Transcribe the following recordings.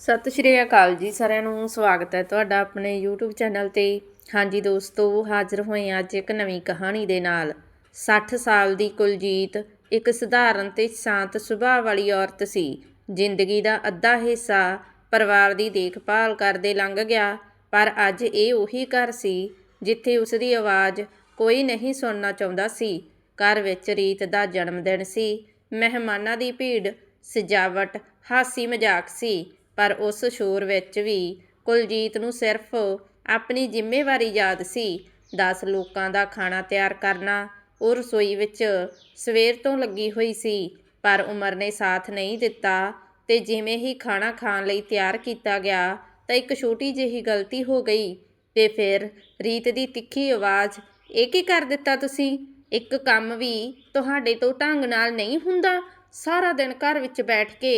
ਸਤਿ ਸ਼੍ਰੀ ਅਕਾਲ ਜੀ, ਸਾਰਿਆਂ ਨੂੰ ਸਵਾਗਤ ਹੈ ਤੁਹਾਡਾ ਆਪਣੇ YouTube ਚੈਨਲ ਤੇ। ਹਾਂਜੀ ਦੋਸਤੋ, ਹਾਜ਼ਰ ਹੋਏ ਅੱਜ ਇੱਕ ਨਵੀਂ ਕਹਾਣੀ ਦੇ ਨਾਲ। 60 ਸਾਲ ਦੀ ਕੁਲਜੀਤ ਇੱਕ ਸਧਾਰਨ ਤੇ ਸ਼ਾਂਤ ਸੁਭਾਅ ਵਾਲੀ ਔਰਤ ਸੀ। ਜ਼ਿੰਦਗੀ ਦਾ ਅੱਧਾ ਹਿੱਸਾ ਪਰਿਵਾਰ ਦੀ ਦੇਖਭਾਲ ਕਰਦੇ ਲੰਘ ਗਿਆ, ਪਰ ਅੱਜ ਇਹ ਉਹੀ ਘਰ ਸੀ ਜਿੱਥੇ ਉਸ ਦੀ ਆਵਾਜ਼ ਕੋਈ ਨਹੀਂ ਸੁਣਨਾ ਚਾਹੁੰਦਾ ਸੀ। ਘਰ ਵਿੱਚ ਰੀਤ ਦਾ ਜਨਮ ਦਿਨ ਸੀ, ਮਹਿਮਾਨਾਂ ਦੀ ਭੀੜ, ਸਜਾਵਟ ਹਾਸੀ ਮਜ਼ਾਕ ਸੀ। ਪਰ ਉਸ ਸ਼ੋਰ ਵਿੱਚ ਵੀ ਕੁਲਜੀਤ ਨੂੰ ਸਿਰਫ ਆਪਣੀ ਜ਼ਿੰਮੇਵਾਰੀ ਯਾਦ ਸੀ। 10 ਲੋਕਾਂ ਦਾ ਖਾਣਾ ਤਿਆਰ ਕਰਨਾ, ਉਹ ਰਸੋਈ ਵਿੱਚ ਸਵੇਰ ਤੋਂ ਲੱਗੀ ਹੋਈ ਸੀ, ਪਰ ਉਮਰ ਨੇ ਸਾਥ ਨਹੀਂ ਦਿੱਤਾ ਤੇ ਜਿਵੇਂ ਹੀ ਖਾਣਾ ਖਾਣ ਲਈ ਤਿਆਰ ਕੀਤਾ ਗਿਆ, ਤਾਂ ਇੱਕ ਛੋਟੀ ਜਿਹੀ ਗਲਤੀ ਹੋ ਗਈ ਤੇ ਫਿਰ ਰੀਤ ਦੀ ਤਿੱਖੀ ਆਵਾਜ਼, ਇਹ ਕੀ ਕਰ ਦਿੱਤਾ ਤੁਸੀਂ? ਇੱਕ ਕੰਮ ਵੀ ਤੁਹਾਡੇ ਤੋਂ ਢੰਗ ਨਾਲ ਨਹੀਂ ਹੁੰਦਾ। ਸਾਰਾ ਦਿਨ ਘਰ ਵਿੱਚ ਬੈਠ ਕੇ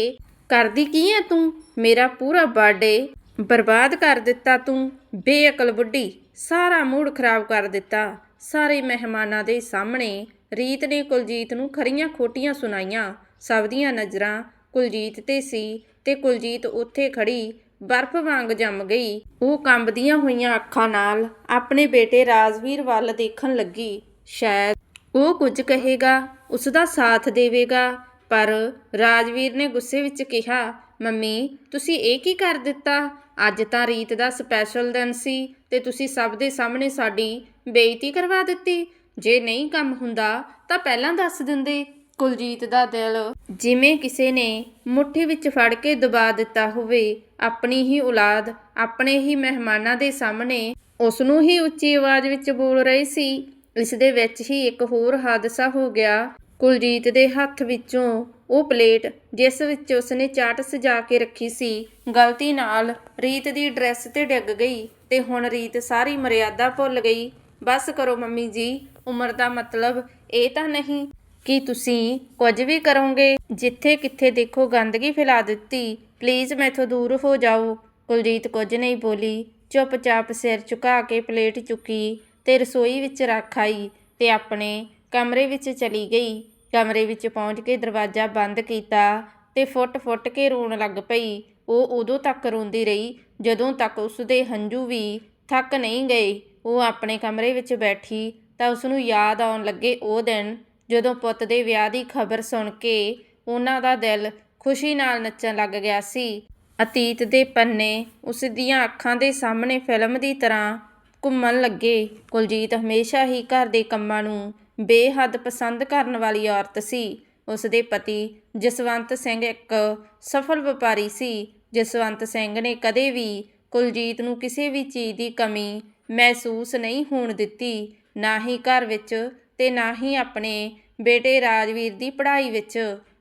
ਕਰਦੀ ਕੀ ਹੈ ਤੂੰ? ਮੇਰਾ ਪੂਰਾ ਬਰਥਡੇ ਬਰਬਾਦ ਕਰ ਦਿੱਤਾ ਤੂੰ। ਬੇਅਕਲ ਬੁੱਢੀ, ਸਾਰਾ ਮੂਡ ਖਰਾਬ ਕਰ ਦਿੱਤਾ। ਸਾਰੇ ਮਹਿਮਾਨਾਂ ਦੇ ਸਾਹਮਣੇ ਰੀਤ ਨੇ ਕੁਲਜੀਤ ਨੂੰ ਖਰੀਆਂ ਖੋਟੀਆਂ ਸੁਣਾਈਆਂ। ਸਭ ਦੀਆਂ ਨਜ਼ਰਾਂ ਕੁਲਜੀਤ ਤੇ ਸੀ ਤੇ ਕੁਲਜੀਤ ਉੱਥੇ ਖੜੀ ਬਰਫ਼ ਵਾਂਗ ਜੰਮ ਗਈ। ਉਹ ਕੰਬਦੀਆਂ ਹੋਈਆਂ ਅੱਖਾਂ ਨਾਲ ਆਪਣੇ ਬੇਟੇ ਰਾਜਵੀਰ ਵੱਲ ਦੇਖਣ ਲੱਗੀ। ਸ਼ਾਇਦ ਉਹ ਕੁਝ ਕਹੇਗਾ ਉਸ ਦਾ ਸਾਥ ਦੇਵੇਗਾ। ਪਰ ਰਾਜਵੀਰ ਨੇ ਗੁੱਸੇ ਵਿੱਚ ਕਿਹਾ, ਮੰਮੀ, ਤੁਸੀਂ ਇਹ ਕੀ ਕਰ ਦਿੱਤਾ? ਅੱਜ ਤਾਂ ਰੀਤ ਦਾ ਸਪੈਸ਼ਲ ਦਿਨ ਸੀ ਤੇ ਤੁਸੀਂ ਸਭ ਦੇ ਸਾਹਮਣੇ ਸਾਡੀ ਬੇਇੱਜ਼ਤੀ ਕਰਵਾ ਦਿੱਤੀ। ਜੇ ਨਹੀਂ ਕੰਮ ਹੁੰਦਾ ਤਾਂ ਪਹਿਲਾਂ ਦੱਸ ਦਿੰਦੇ। ਕੁਲਜੀਤ ਦਾ ਦਿਲ ਜਿਵੇਂ ਕਿਸੇ ਨੇ ਮੁੱਠੀ ਵਿੱਚ ਫੜ ਕੇ ਦਬਾ ਦਿੱਤਾ ਹੋਵੇ, ਆਪਣੀ ਹੀ ਔਲਾਦ, ਆਪਣੇ ਹੀ ਮਹਿਮਾਨਾਂ ਦੇ ਸਾਹਮਣੇ ਉਸ ਨੂੰ ਹੀ ਉੱਚੀ ਆਵਾਜ਼ ਵਿੱਚ ਬੋਲ ਰਹੀ ਸੀ। ਇਸ ਦੇ ਵਿੱਚ ਹੀ ਇੱਕ ਹੋਰ ਹਾਦਸਾ ਹੋ ਗਿਆ। ਕੁਲਜੀਤ ਦੇ ਹੱਥ ਵਿੱਚੋਂ ਉਹ ਪਲੇਟ, ਜਿਸ ਵਿੱਚ ਉਸਨੇ ਚਾਟ ਸਜਾ ਕੇ ਰੱਖੀ ਸੀ, ਗਲਤੀ ਨਾਲ ਰੀਤ ਦੀ ਡਰੈਸ ਤੇ ਡਿੱਗ ਗਈ ਤੇ ਹੁਣ ਰੀਤ ਸਾਰੀ ਮਰਿਆਦਾ ਭੁੱਲ ਗਈ। ਬਸ ਕਰੋ ਮੰਮੀ ਜੀ, ਉਮਰ ਦਾ ਮਤਲਬ ਇਹ ਤਾਂ ਨਹੀਂ ਕਿ ਤੁਸੀਂ ਕੁਝ ਵੀ ਕਰੋਗੇ। ਜਿੱਥੇ ਕਿੱਥੇ ਦੇਖੋ ਗੰਦਗੀ ਫੈਲਾ ਦਿੱਤੀ ਪਲੀਜ਼ ਮੈਥੋਂ ਦੂਰ ਹੋ ਜਾਓ। ਕੁਲਜੀਤ ਕੁਝ ਨਹੀਂ ਬੋਲੀ, ਚੁੱਪਚਾਪ ਸਿਰ ਝੁਕਾ ਕੇ ਪਲੇਟ ਚੁੱਕੀ ਤੇ ਰਸੋਈ ਵਿੱਚ ਰੱਖ ਆਈ ਤੇ ਆਪਣੇ ਕਮਰੇ ਵਿੱਚ ਚਲੀ ਗਈ। ਕਮਰੇ ਵਿੱਚ ਪਹੁੰਚ ਕੇ ਦਰਵਾਜ਼ਾ ਬੰਦ ਕੀਤਾ ਤੇ ਫੁੱਟ-ਫੁੱਟ ਕੇ ਰੋਣ ਲੱਗ ਪਈ। ਉਹ ਉਦੋਂ ਤੱਕ ਰੋਂਦੀ ਰਹੀ ਜਦੋਂ ਤੱਕ ਉਸ ਦੇ ਹੰਝੂ ਵੀ ਥੱਕ ਨਹੀਂ ਗਏ। ਉਹ ਆਪਣੇ ਕਮਰੇ ਵਿੱਚ ਬੈਠੀ ਤਾਂ ਉਸ ਨੂੰ ਯਾਦ ਆਉਣ ਲੱਗੇ ਉਹ ਦਿਨ ਜਦੋਂ ਪੁੱਤ ਦੇ ਵਿਆਹ ਦੀ ਖਬਰ ਸੁਣ ਕੇ ਉਹਨਾਂ ਦਾ ਦਿਲ ਖੁਸ਼ੀ ਨਾਲ ਨੱਚਣ ਲੱਗ ਗਿਆ ਸੀ। ਅਤੀਤ ਦੇ ਪੰਨੇ ਉਸ ਦੀਆਂ ਅੱਖਾਂ ਦੇ ਸਾਹਮਣੇ ਫਿਲਮ ਦੀ ਤਰ੍ਹਾਂ ਘੁੰਮਣ ਲੱਗੇ। ਕੁਲਜੀਤ ਹਮੇਸ਼ਾ ਹੀ ਘਰ ਦੇ ਕੰਮਾਂ ਨੂੰ ਬੇਹੱਦ ਪਸੰਦ ਕਰਨ ਵਾਲੀ ਔਰਤ ਸੀ। ਉਸ ਦੇ ਪਤੀ ਜਸਵੰਤ ਸਿੰਘ ਇੱਕ ਸਫਲ ਵਪਾਰੀ ਸੀ। ਜਸਵੰਤ ਸਿੰਘ ਨੇ ਕਦੇ ਵੀ ਕੁਲਜੀਤ ਨੂੰ ਕਿਸੇ ਵੀ ਚੀਜ਼ ਦੀ ਕਮੀ ਮਹਿਸੂਸ ਨਹੀਂ ਹੋਣ ਦਿੱਤੀ। ਨਾ ਹੀ ਘਰ ਵਿੱਚ ਤੇ ਨਾ ਹੀ ਆਪਣੇ ਬੇਟੇ ਰਾਜਵੀਰ ਦੀ ਪੜ੍ਹਾਈ ਵਿੱਚ।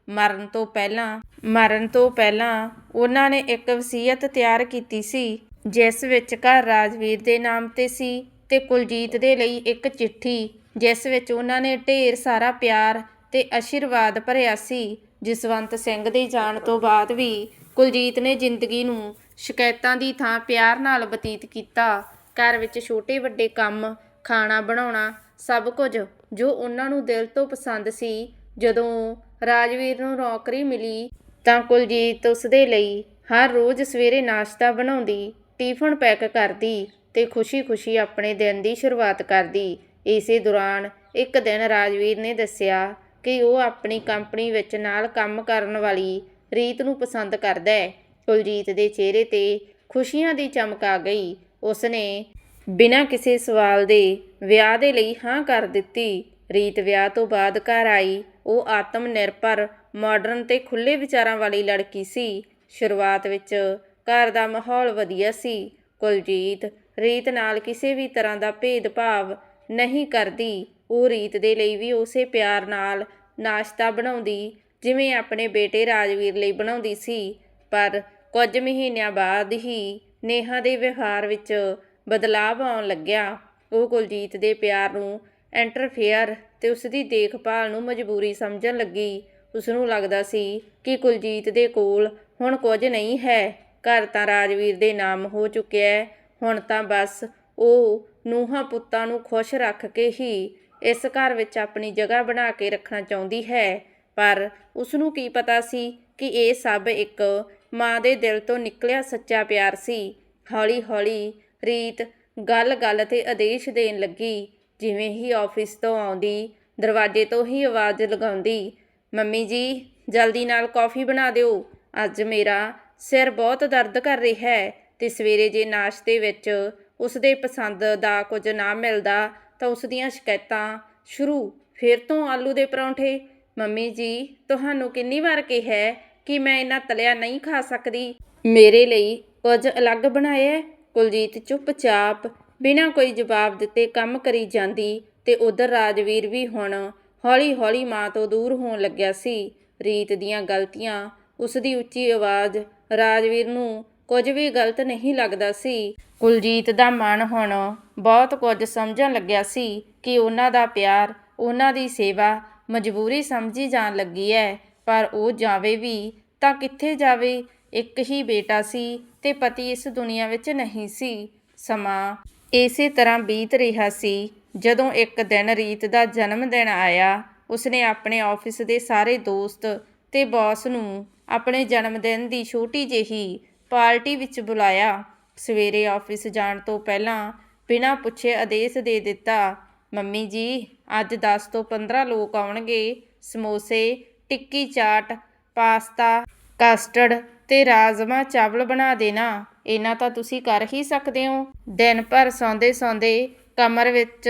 ਮਰਨ ਤੋਂ ਪਹਿਲਾਂ, ਮਰਨ ਤੋਂ ਪਹਿਲਾਂ ਉਹਨਾਂ ਨੇ ਇੱਕ ਵਸੀਅਤ ਤਿਆਰ ਕੀਤੀ ਸੀ, ਜਿਸ ਵਿੱਚ ਘਰ ਰਾਜਵੀਰ ਦੇ ਨਾਮ ਤੇ ਸੀ ਤੇ ਕੁਲਜੀਤ ਦੇ ਲਈ ਇੱਕ ਚਿੱਠੀ ਜਿਸ ਵਿੱਚ ਉਹਨਾਂ ਨੇ ਢੇਰ ਸਾਰਾ ਪਿਆਰ ਤੇ ਆਸ਼ੀਰਵਾਦ ਭਰਿਆ ਸੀ ਜਸਵੰਤ ਸਿੰਘ ਦੇ ਜਾਣ ਤੋਂ ਬਾਅਦ ਵੀ ਕੁਲਜੀਤ ਨੇ ਜ਼ਿੰਦਗੀ ਨੂੰ ਸ਼ਿਕਾਇਤਾਂ ਦੀ ਥਾਂ ਪਿਆਰ ਨਾਲ ਬਤੀਤ ਕੀਤਾ। ਘਰ ਵਿੱਚ ਛੋਟੇ ਵੱਡੇ ਕੰਮ, ਖਾਣਾ ਬਣਾਉਣਾ, ਸਭ ਕੁਝ, ਜੋ ਉਹਨਾਂ ਨੂੰ ਦਿਲ ਤੋਂ ਪਸੰਦ ਸੀ, ਜਦੋਂ ਰਾਜਵੀਰ ਨੂੰ ਨੌਕਰੀ ਮਿਲੀ ਤਾਂ ਕੁਲਜੀਤ ਉਸਦੇ ਲਈ ਹਰ ਰੋਜ਼ ਸਵੇਰੇ ਨਾਸ਼ਤਾ ਬਣਾਉਂਦੀ, ਟਿਫਨ ਪੈਕ ਕਰਦੀ ਤੇ ਖੁਸ਼ੀ-ਖੁਸ਼ੀ ਆਪਣੇ ਦਿਨ ਦੀ ਸ਼ੁਰੂਆਤ ਕਰਦੀ। ਇਸੇ ਦੌਰਾਨ ਇੱਕ ਦਿਨ ਰਾਜਵੀਰ ਨੇ ਦੱਸਿਆ ਕਿ ਉਹ ਆਪਣੀ ਕੰਪਨੀ ਵਿੱਚ ਨਾਲ ਕੰਮ ਕਰਨ ਵਾਲੀ ਰੀਤ ਨੂੰ ਪਸੰਦ ਕਰਦਾ ਹੈ। ਕੁਲਜੀਤ ਦੇ ਚਿਹਰੇ ਤੇ ਖੁਸ਼ੀਆਂ ਦੀ ਚਮਕ ਆ ਗਈ। ਉਸਨੇ ਬਿਨਾਂ ਕਿਸੇ ਸਵਾਲ ਦੇ ਵਿਆਹ ਦੇ ਲਈ ਹਾਂ ਕਰ ਦਿੱਤੀ। ਰੀਤ ਵਿਆਹ ਤੋਂ ਬਾਅਦ ਘਰ ਆਈ। ਉਹ ਆਤਮ ਨਿਰਭਰ ਮਾਡਰਨ ਤੇ ਖੁੱਲੇ ਵਿਚਾਰਾਂ ਵਾਲੀ ਲੜਕੀ ਸੀ। ਸ਼ੁਰੂਆਤ ਵਿੱਚ ਘਰ ਦਾ ਮਾਹੌਲ ਵਧੀਆ ਸੀ। ਕੁਲਜੀਤ, ਰੀਤ ਨਾਲ ਕਿਸੇ ਵੀ ਤਰ੍ਹਾਂ ਦਾ ਭੇਦਭਾਵ ਨਹੀਂ ਕਰਦੀ। ਉਹ ਰੀਤ ਦੇ ਲਈ ਵੀ ਉਸੇ ਪਿਆਰ ਨਾਲ ਨਾਸ਼ਤਾ ਬਣਾਉਂਦੀ, ਜਿਵੇਂ ਆਪਣੇ ਬੇਟੇ ਰਾਜਵੀਰ ਲਈ ਬਣਾਉਂਦੀ ਸੀ। ਪਰ ਕੁਝ ਮਹੀਨਿਆਂ ਬਾਅਦ ਹੀ ਨੇਹਾ ਦੇ ਵਿਵਹਾਰ ਵਿੱਚ ਬਦਲਾਅ ਆਉਣ ਲੱਗਿਆ। ਉਹ ਕੁਲਜੀਤ ਦੇ ਪਿਆਰ ਨੂੰ ਇੰਟਰਫੇਅਰ ਤੇ ਉਸ ਦੀ ਦੇਖਭਾਲ ਨੂੰ ਮਜਬੂਰੀ ਸਮਝਣ ਲੱਗੀ। ਉਸ ਨੂੰ ਲੱਗਦਾ ਸੀ ਕਿ ਕੁਲਜੀਤ ਦੇ ਕੋਲ ਹੁਣ ਕੁਝ ਨਹੀਂ ਹੈ। ਘਰ ਤਾਂ ਰਾਜਵੀਰ ਦੇ ਨਾਮ ਹੋ ਚੁੱਕਿਆ ਹੁਣ ਤਾਂ ਬਸ ਉਹ ਨੂੰਹਾਂ ਪੁੱਤਾਂ ਨੂੰ ਖੁਸ਼ ਰੱਖ ਕੇ ਹੀ ਇਸ ਘਰ ਵਿੱਚ ਆਪਣੀ ਜਗ੍ਹਾ ਬਣਾ ਕੇ ਰੱਖਣਾ ਚਾਹੁੰਦੀ ਹੈ। ਪਰ ਉਸ ਨੂੰ ਕੀ ਪਤਾ ਸੀ ਕਿ ਇਹ ਸਭ ਇੱਕ ਮਾਂ ਦੇ ਦਿਲ ਤੋਂ ਨਿਕਲਿਆ ਸੱਚਾ ਪਿਆਰ ਸੀ। ਹੌਲੀ-ਹੌਲੀ ਰੀਤ ਗੱਲ-ਗੱਲ ਤੇ ਆਦੇਸ਼ ਦੇਣ ਲੱਗੀ। ਜਿਵੇਂ ਹੀ ਆਫਿਸ ਤੋਂ ਆਉਂਦੀ, ਦਰਵਾਜ਼ੇ ਤੋਂ ਹੀ ਆਵਾਜ਼ ਲਗਾਉਂਦੀ, ਮੰਮੀ ਜੀ, ਜਲਦੀ ਨਾਲ ਕੌਫੀ ਬਣਾ ਦਿਓ। ਅੱਜ ਮੇਰਾ ਸਿਰ ਬਹੁਤ ਦਰਦ ਕਰ ਰਿਹਾ ਹੈ ਤੇ ਸਵੇਰੇ ਜੇ ਨਾਸ਼ਤੇ ਵਿੱਚ ਉਸਦੇ ਪਸੰਦ ਦਾ ਕੁਝ ਨਾ ਮਿਲਦਾ ਤਾਂ ਉਸ ਦੀਆਂ ਸ਼ਿਕਾਇਤਾਂ ਸ਼ੁਰੂ ਫਿਰ ਤੋਂ ਆਲੂ ਦੇ ਪਰੌਂਠੇ। ਮੰਮੀ ਜੀ, ਤੁਹਾਨੂੰ ਕਿੰਨੀ ਵਾਰ ਕਿਹਾ ਕਿ ਮੈਂ ਇਹਨਾਂ ਤਲਿਆ ਨਹੀਂ ਖਾ ਸਕਦੀ? ਮੇਰੇ ਲਈ ਕੁਝ ਅਲੱਗ ਬਣਾਇਆ ਹੈ? ਕੁਲਜੀਤ ਚੁੱਪਚਾਪ ਬਿਨਾਂ ਕੋਈ ਜਵਾਬ ਦਿੱਤੇ ਕੰਮ ਕਰੀ ਜਾਂਦੀ ਤੇ ਉਧਰ ਰਾਜਵੀਰ ਵੀ ਹੁਣ ਹੌਲੀ-ਹੌਲੀ ਮਾਂ ਤੋਂ ਦੂਰ ਹੋਣ ਲੱਗਿਆ ਸੀ। ਰੀਤ ਦੀਆਂ ਗਲਤੀਆਂ ਉਸ ਦੀ ਉੱਚੀ ਆਵਾਜ਼ ਰਾਜਵੀਰ ਨੂੰ ਕੁਝ ਵੀ ਗਲਤ ਨਹੀਂ ਲੱਗਦਾ ਸੀ। ਕੁਲਜੀਤ ਦਾ ਮਨ ਹੁਣ ਬਹੁਤ ਕੁਝ ਸਮਝਣ ਲੱਗਿਆ ਸੀ ਕਿ ਉਹਨਾਂ ਦਾ ਪਿਆਰ, ਉਹਨਾਂ ਦੀ ਸੇਵਾ ਮਜਬੂਰੀ ਸਮਝੀ ਜਾਣ ਲੱਗੀ ਹੈ ਪਰ ਉਹ ਜਾਵੇ ਵੀ ਤਾਂ ਕਿੱਥੇ ਜਾਵੇ? ਇੱਕ ਹੀ ਬੇਟਾ ਸੀ ਤੇ ਪਤੀ ਇਸ ਦੁਨੀਆ ਵਿੱਚ ਨਹੀਂ ਸੀ। ਸਮਾਂ ਇਸੇ ਤਰ੍ਹਾਂ ਬੀਤ ਰਿਹਾ ਸੀ। ਜਦੋਂ ਇੱਕ ਦਿਨ ਰੀਤ ਦਾ ਜਨਮ ਦਿਨ ਆਇਆ, ਉਸਨੇ ਆਪਣੇ ਆਫਿਸ ਦੇ ਸਾਰੇ ਦੋਸਤ ਤੇ ਬੌਸ ਨੂੰ ਆਪਣੇ ਜਨਮ ਦਿਨ ਦੀ ਛੋਟੀ ਜਿਹੀ ਪਾਰਟੀ ਵਿੱਚ ਬੁਲਾਇਆ। ਸਵੇਰੇ ਆਫਿਸ ਜਾਣ ਤੋਂ ਪਹਿਲਾਂ ਬਿਨਾਂ ਪੁੱਛੇ ਆਦੇਸ਼ ਦੇ ਦਿੱਤਾ, ਮੰਮੀ ਜੀ, ਅੱਜ 10 ਤੋਂ 15 ਲੋਕ ਆਉਣਗੇ, ਸਮੋਸੇ, ਟਿੱਕੀ ਚਾਟ, ਪਾਸਤਾ, ਕਸਟਰਡ ਤੇ ਰਾਜਮਾ ਚਾਵਲ ਬਣਾ ਦੇਣਾ। ਇਹਨਾਂ ਤਾਂ ਤੁਸੀਂ ਕਰ ਹੀ ਸਕਦੇ ਹੋ। ਦਿਨ ਭਰ ਸੌਂਦੇ ਸੌਂਦੇ ਕਮਰ ਵਿੱਚ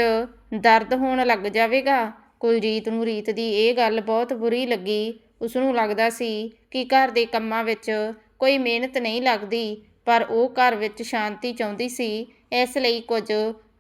ਦਰਦ ਹੋਣ ਲੱਗ ਜਾਵੇਗਾ। ਕੁਲਜੀਤ ਨੂੰ ਰੀਤ ਦੀ ਇਹ ਗੱਲ ਬਹੁਤ ਬੁਰੀ ਲੱਗੀ। ਉਸ ਨੂੰ ਲੱਗਦਾ ਸੀ ਕਿ ਘਰ ਦੇ ਕੰਮਾਂ ਵਿੱਚ ਕੋਈ ਮਿਹਨਤ ਨਹੀਂ ਲੱਗਦੀ। ਪਰ ਉਹ ਘਰ ਵਿੱਚ ਸ਼ਾਂਤੀ ਚਾਹੁੰਦੀ ਸੀ, ਇਸ ਲਈ ਕੁਝ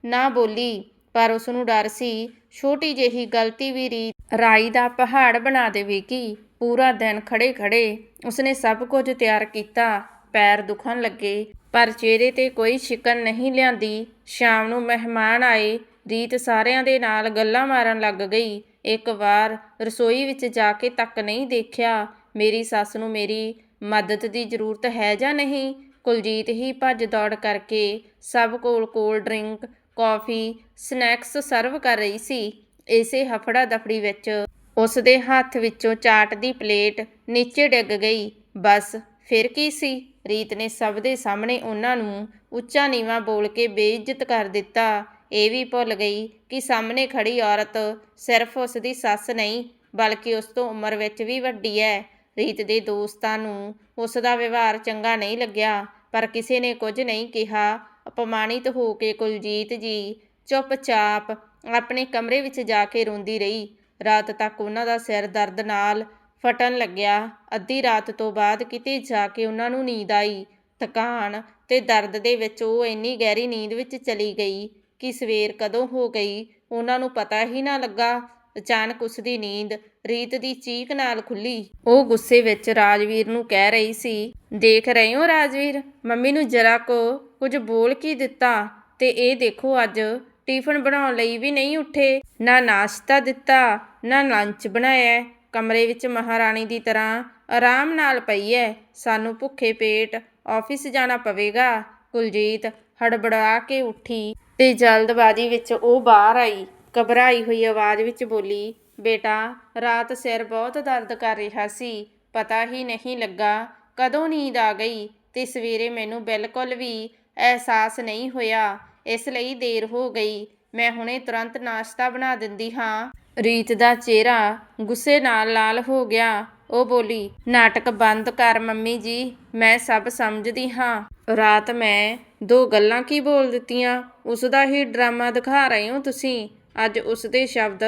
ਨਾ ਬੋਲੀ। ਪਰ ਉਸ ਨੂੰ ਡਰ ਸੀ, ਛੋਟੀ ਜਿਹੀ ਗਲਤੀ ਵੀ ਰੀਤ ਰਾਈ ਦਾ ਪਹਾੜ ਬਣਾ ਦੇਵੇਗੀ। ਪੂਰਾ ਦਿਨ ਖੜੇ ਖੜੇ ਉਸਨੇ ਸਭ ਕੁਝ ਤਿਆਰ ਕੀਤਾ, ਪੈਰ ਦੁਖਣ ਲੱਗੇ, ਪਰ ਚਿਹਰੇ ਤੇ ਕੋਈ ਸ਼ਿਕਨ ਨਹੀਂ ਲਿਆਂਦੀ। ਸ਼ਾਮ ਨੂੰ ਮਹਿਮਾਨ ਆਏ, ਰੀਤ ਸਾਰਿਆਂ ਦੇ ਨਾਲ ਗੱਲਾਂ ਮਾਰਨ ਲੱਗ ਗਈ। ਇੱਕ ਵਾਰ ਰਸੋਈ ਵਿੱਚ ਜਾ ਕੇ ਤੱਕ ਨਹੀਂ ਦੇਖਿਆ, ਮੇਰੀ ਸੱਸ ਨੂੰ ਮੇਰੀ ਮਦਦ ਦੀ ਜ਼ਰੂਰਤ ਹੈ ਜਾਂ ਨਹੀਂ? ਕੁਲਜੀਤ ਹੀ ਭੱਜ ਦੌੜ ਕਰਕੇ ਸਭ ਕੋਲ cold drink, coffee, snacks serve ਕਰ ਰਹੀ ਸੀ। ਇਸੇ ਹਫੜਾ ਦਫੜੀ ਵਿੱਚ ਉਸ ਦੇ ਹੱਥ ਵਿੱਚੋਂ ਚਾਟ ਦੀ ਪਲੇਟ ਨੀਚੇ ਡਿੱਗ ਗਈ। ਬਸ, ਫਿਰ ਕੀ ਸੀ? ਰੀਤ ਨੇ ਸਭ ਦੇ ਸਾਹਮਣੇ ਉਹਨਾਂ ਨੂੰ ਉੱਚਾ ਨੀਵਾਂ ਬੋਲ ਕੇ ਬੇਇੱਜ਼ਤ ਕਰ ਦਿੱਤਾ। ਇਹ ਵੀ ਭੁੱਲ ਗਈ ਕਿ ਸਾਹਮਣੇ ਖੜੀ ਔਰਤ ਸਿਰਫ ਉਸ ਦੀ ਸੱਸ ਨਹੀਂ, ਬਲਕਿ ਉਸ ਤੋਂ ਉਮਰ ਵਿੱਚ ਵੀ ਵੱਡੀ ਹੈ। ਰੀਤ ਦੇ ਦੋਸਤਾਂ ਨੂੰ ਉਸ ਦਾ ਵਿਵਹਾਰ ਚੰਗਾ ਨਹੀਂ ਲੱਗਿਆ, ਪਰ ਕਿਸੇ ਨੇ ਕੁਝ ਨਹੀਂ ਕਿਹਾ। ਅਪਮਾਨਿਤ ਹੋ ਕੇ ਕੁਲਜੀਤ ਜੀ ਚੁੱਪਚਾਪ ਆਪਣੇ ਕਮਰੇ ਵਿੱਚ ਜਾ ਕੇ ਰੋਂਦੀ ਰਹੀ। ਰਾਤ ਤੱਕ ਉਹਨਾਂ ਦਾ ਸਿਰ ਦਰਦ ਨਾਲ ਫਟਣ ਲੱਗਿਆ। ਅੱਧੀ ਰਾਤ ਤੋਂ ਬਾਅਦ ਕਿਤੇ ਜਾ ਕੇ ਉਹਨਾਂ ਨੂੰ ਨੀਂਦ ਆਈ। ਥਕਾਨ ਤੇ ਦਰਦ ਦੇ ਵਿੱਚ ਉਹ ਇੰਨੀ ਗਹਿਰੀ ਨੀਂਦ ਵਿੱਚ ਚਲੀ ਗਈ ਕਿ ਸਵੇਰ ਕਦੋਂ ਹੋ ਗਈ, ਉਹਨਾਂ ਨੂੰ ਪਤਾ ਹੀ ਨਾ ਲੱਗਾ। ਅਚਾਨਕ ਉਸ ਦੀ ਨੀਂਦ ਰੀਤ ਦੀ ਚੀਕ ਨਾਲ ਖੁੱਲੀ। ਉਹ ਗੁੱਸੇ ਵਿੱਚ ਰਾਜਵੀਰ ਨੂੰ ਕਹਿ ਰਹੀ ਸੀ, ਦੇਖ ਰਹੇ ਹੋ ਰਾਜਵੀਰ, ਮੰਮੀ ਨੂੰ ਜਰਾ ਕੋ ਕੁਝ ਬੋਲ ਕੀ ਦਿੱਤਾ? ਤੇ ਇਹ ਦੇਖੋ ਅੱਜ ਟਿਫਨ ਬਣਾਉਣ ਲਈ ਵੀ ਨਹੀਂ ਉੱਠੇ। ਨਾ ਨਾਸ਼ਤਾ ਦਿੱਤਾ, ਨਾ ਲੰਚ ਬਣਾਇਆ। ਕਮਰੇ ਵਿੱਚ ਮਹਾਰਾਣੀ ਦੀ ਤਰ੍ਹਾਂ ਆਰਾਮ ਨਾਲ ਪਈ ਹੈ ਸਾਨੂੰ ਭੁੱਖੇ ਪੇਟ ਆਫਿਸ ਜਾਣਾ ਪਵੇਗਾ। ਕੁਲਜੀਤ ਹੜਬੜਾ ਕੇ ਉੱਠੀ ਤੇ ਜਲਦਬਾਜ਼ੀ ਵਿੱਚ ਉਹ ਬਾਹਰ ਆਈ। ਘਬਰਾਈ ਹੋਈ ਆਵਾਜ਼ ਵਿੱਚ ਬੋਲੀ, ਬੇਟਾ, ਰਾਤ ਸਿਰ ਬਹੁਤ ਦਰਦ ਕਰ ਰਿਹਾ ਸੀ, ਪਤਾ ਹੀ ਨਹੀਂ ਲੱਗਾ ਕਦੋਂ ਨੀਂਦ ਆ ਗਈ ਤੇ ਸਵੇਰੇ ਮੈਨੂੰ ਬਿਲਕੁਲ ਵੀ ਅਹਿਸਾਸ ਨਹੀਂ ਹੋਇਆ। ਇਸ ਲਈ ਦੇਰ ਹੋ ਗਈ। ਮੈਂ ਹੁਣੇ ਤੁਰੰਤ ਨਾਸ਼ਤਾ ਬਣਾ ਦਿੰਦੀ ਹਾਂ। ਰੀਤ ਦਾ ਚਿਹਰਾ ਗੁੱਸੇ ਨਾਲ ਲਾਲ ਹੋ ਗਿਆ। ਉਹ ਬੋਲੀ, ਨਾਟਕ ਬੰਦ ਕਰ ਮੰਮੀ ਜੀ, ਮੈਂ ਸਭ ਸਮਝਦੀ ਹਾਂ। ਰਾਤ ਮੈਂ ਦੋ ਗੱਲਾਂ ਕੀ ਬੋਲ ਦਿੱਤੀਆਂ? ਉਸ ਦਾ ਹੀ ਡਰਾਮਾ ਦਿਖਾ ਰਹੇ ਹੋ ਤੁਸੀਂ। ਅੱਜ ਉਸ ਦੇ ਸ਼ਬਦ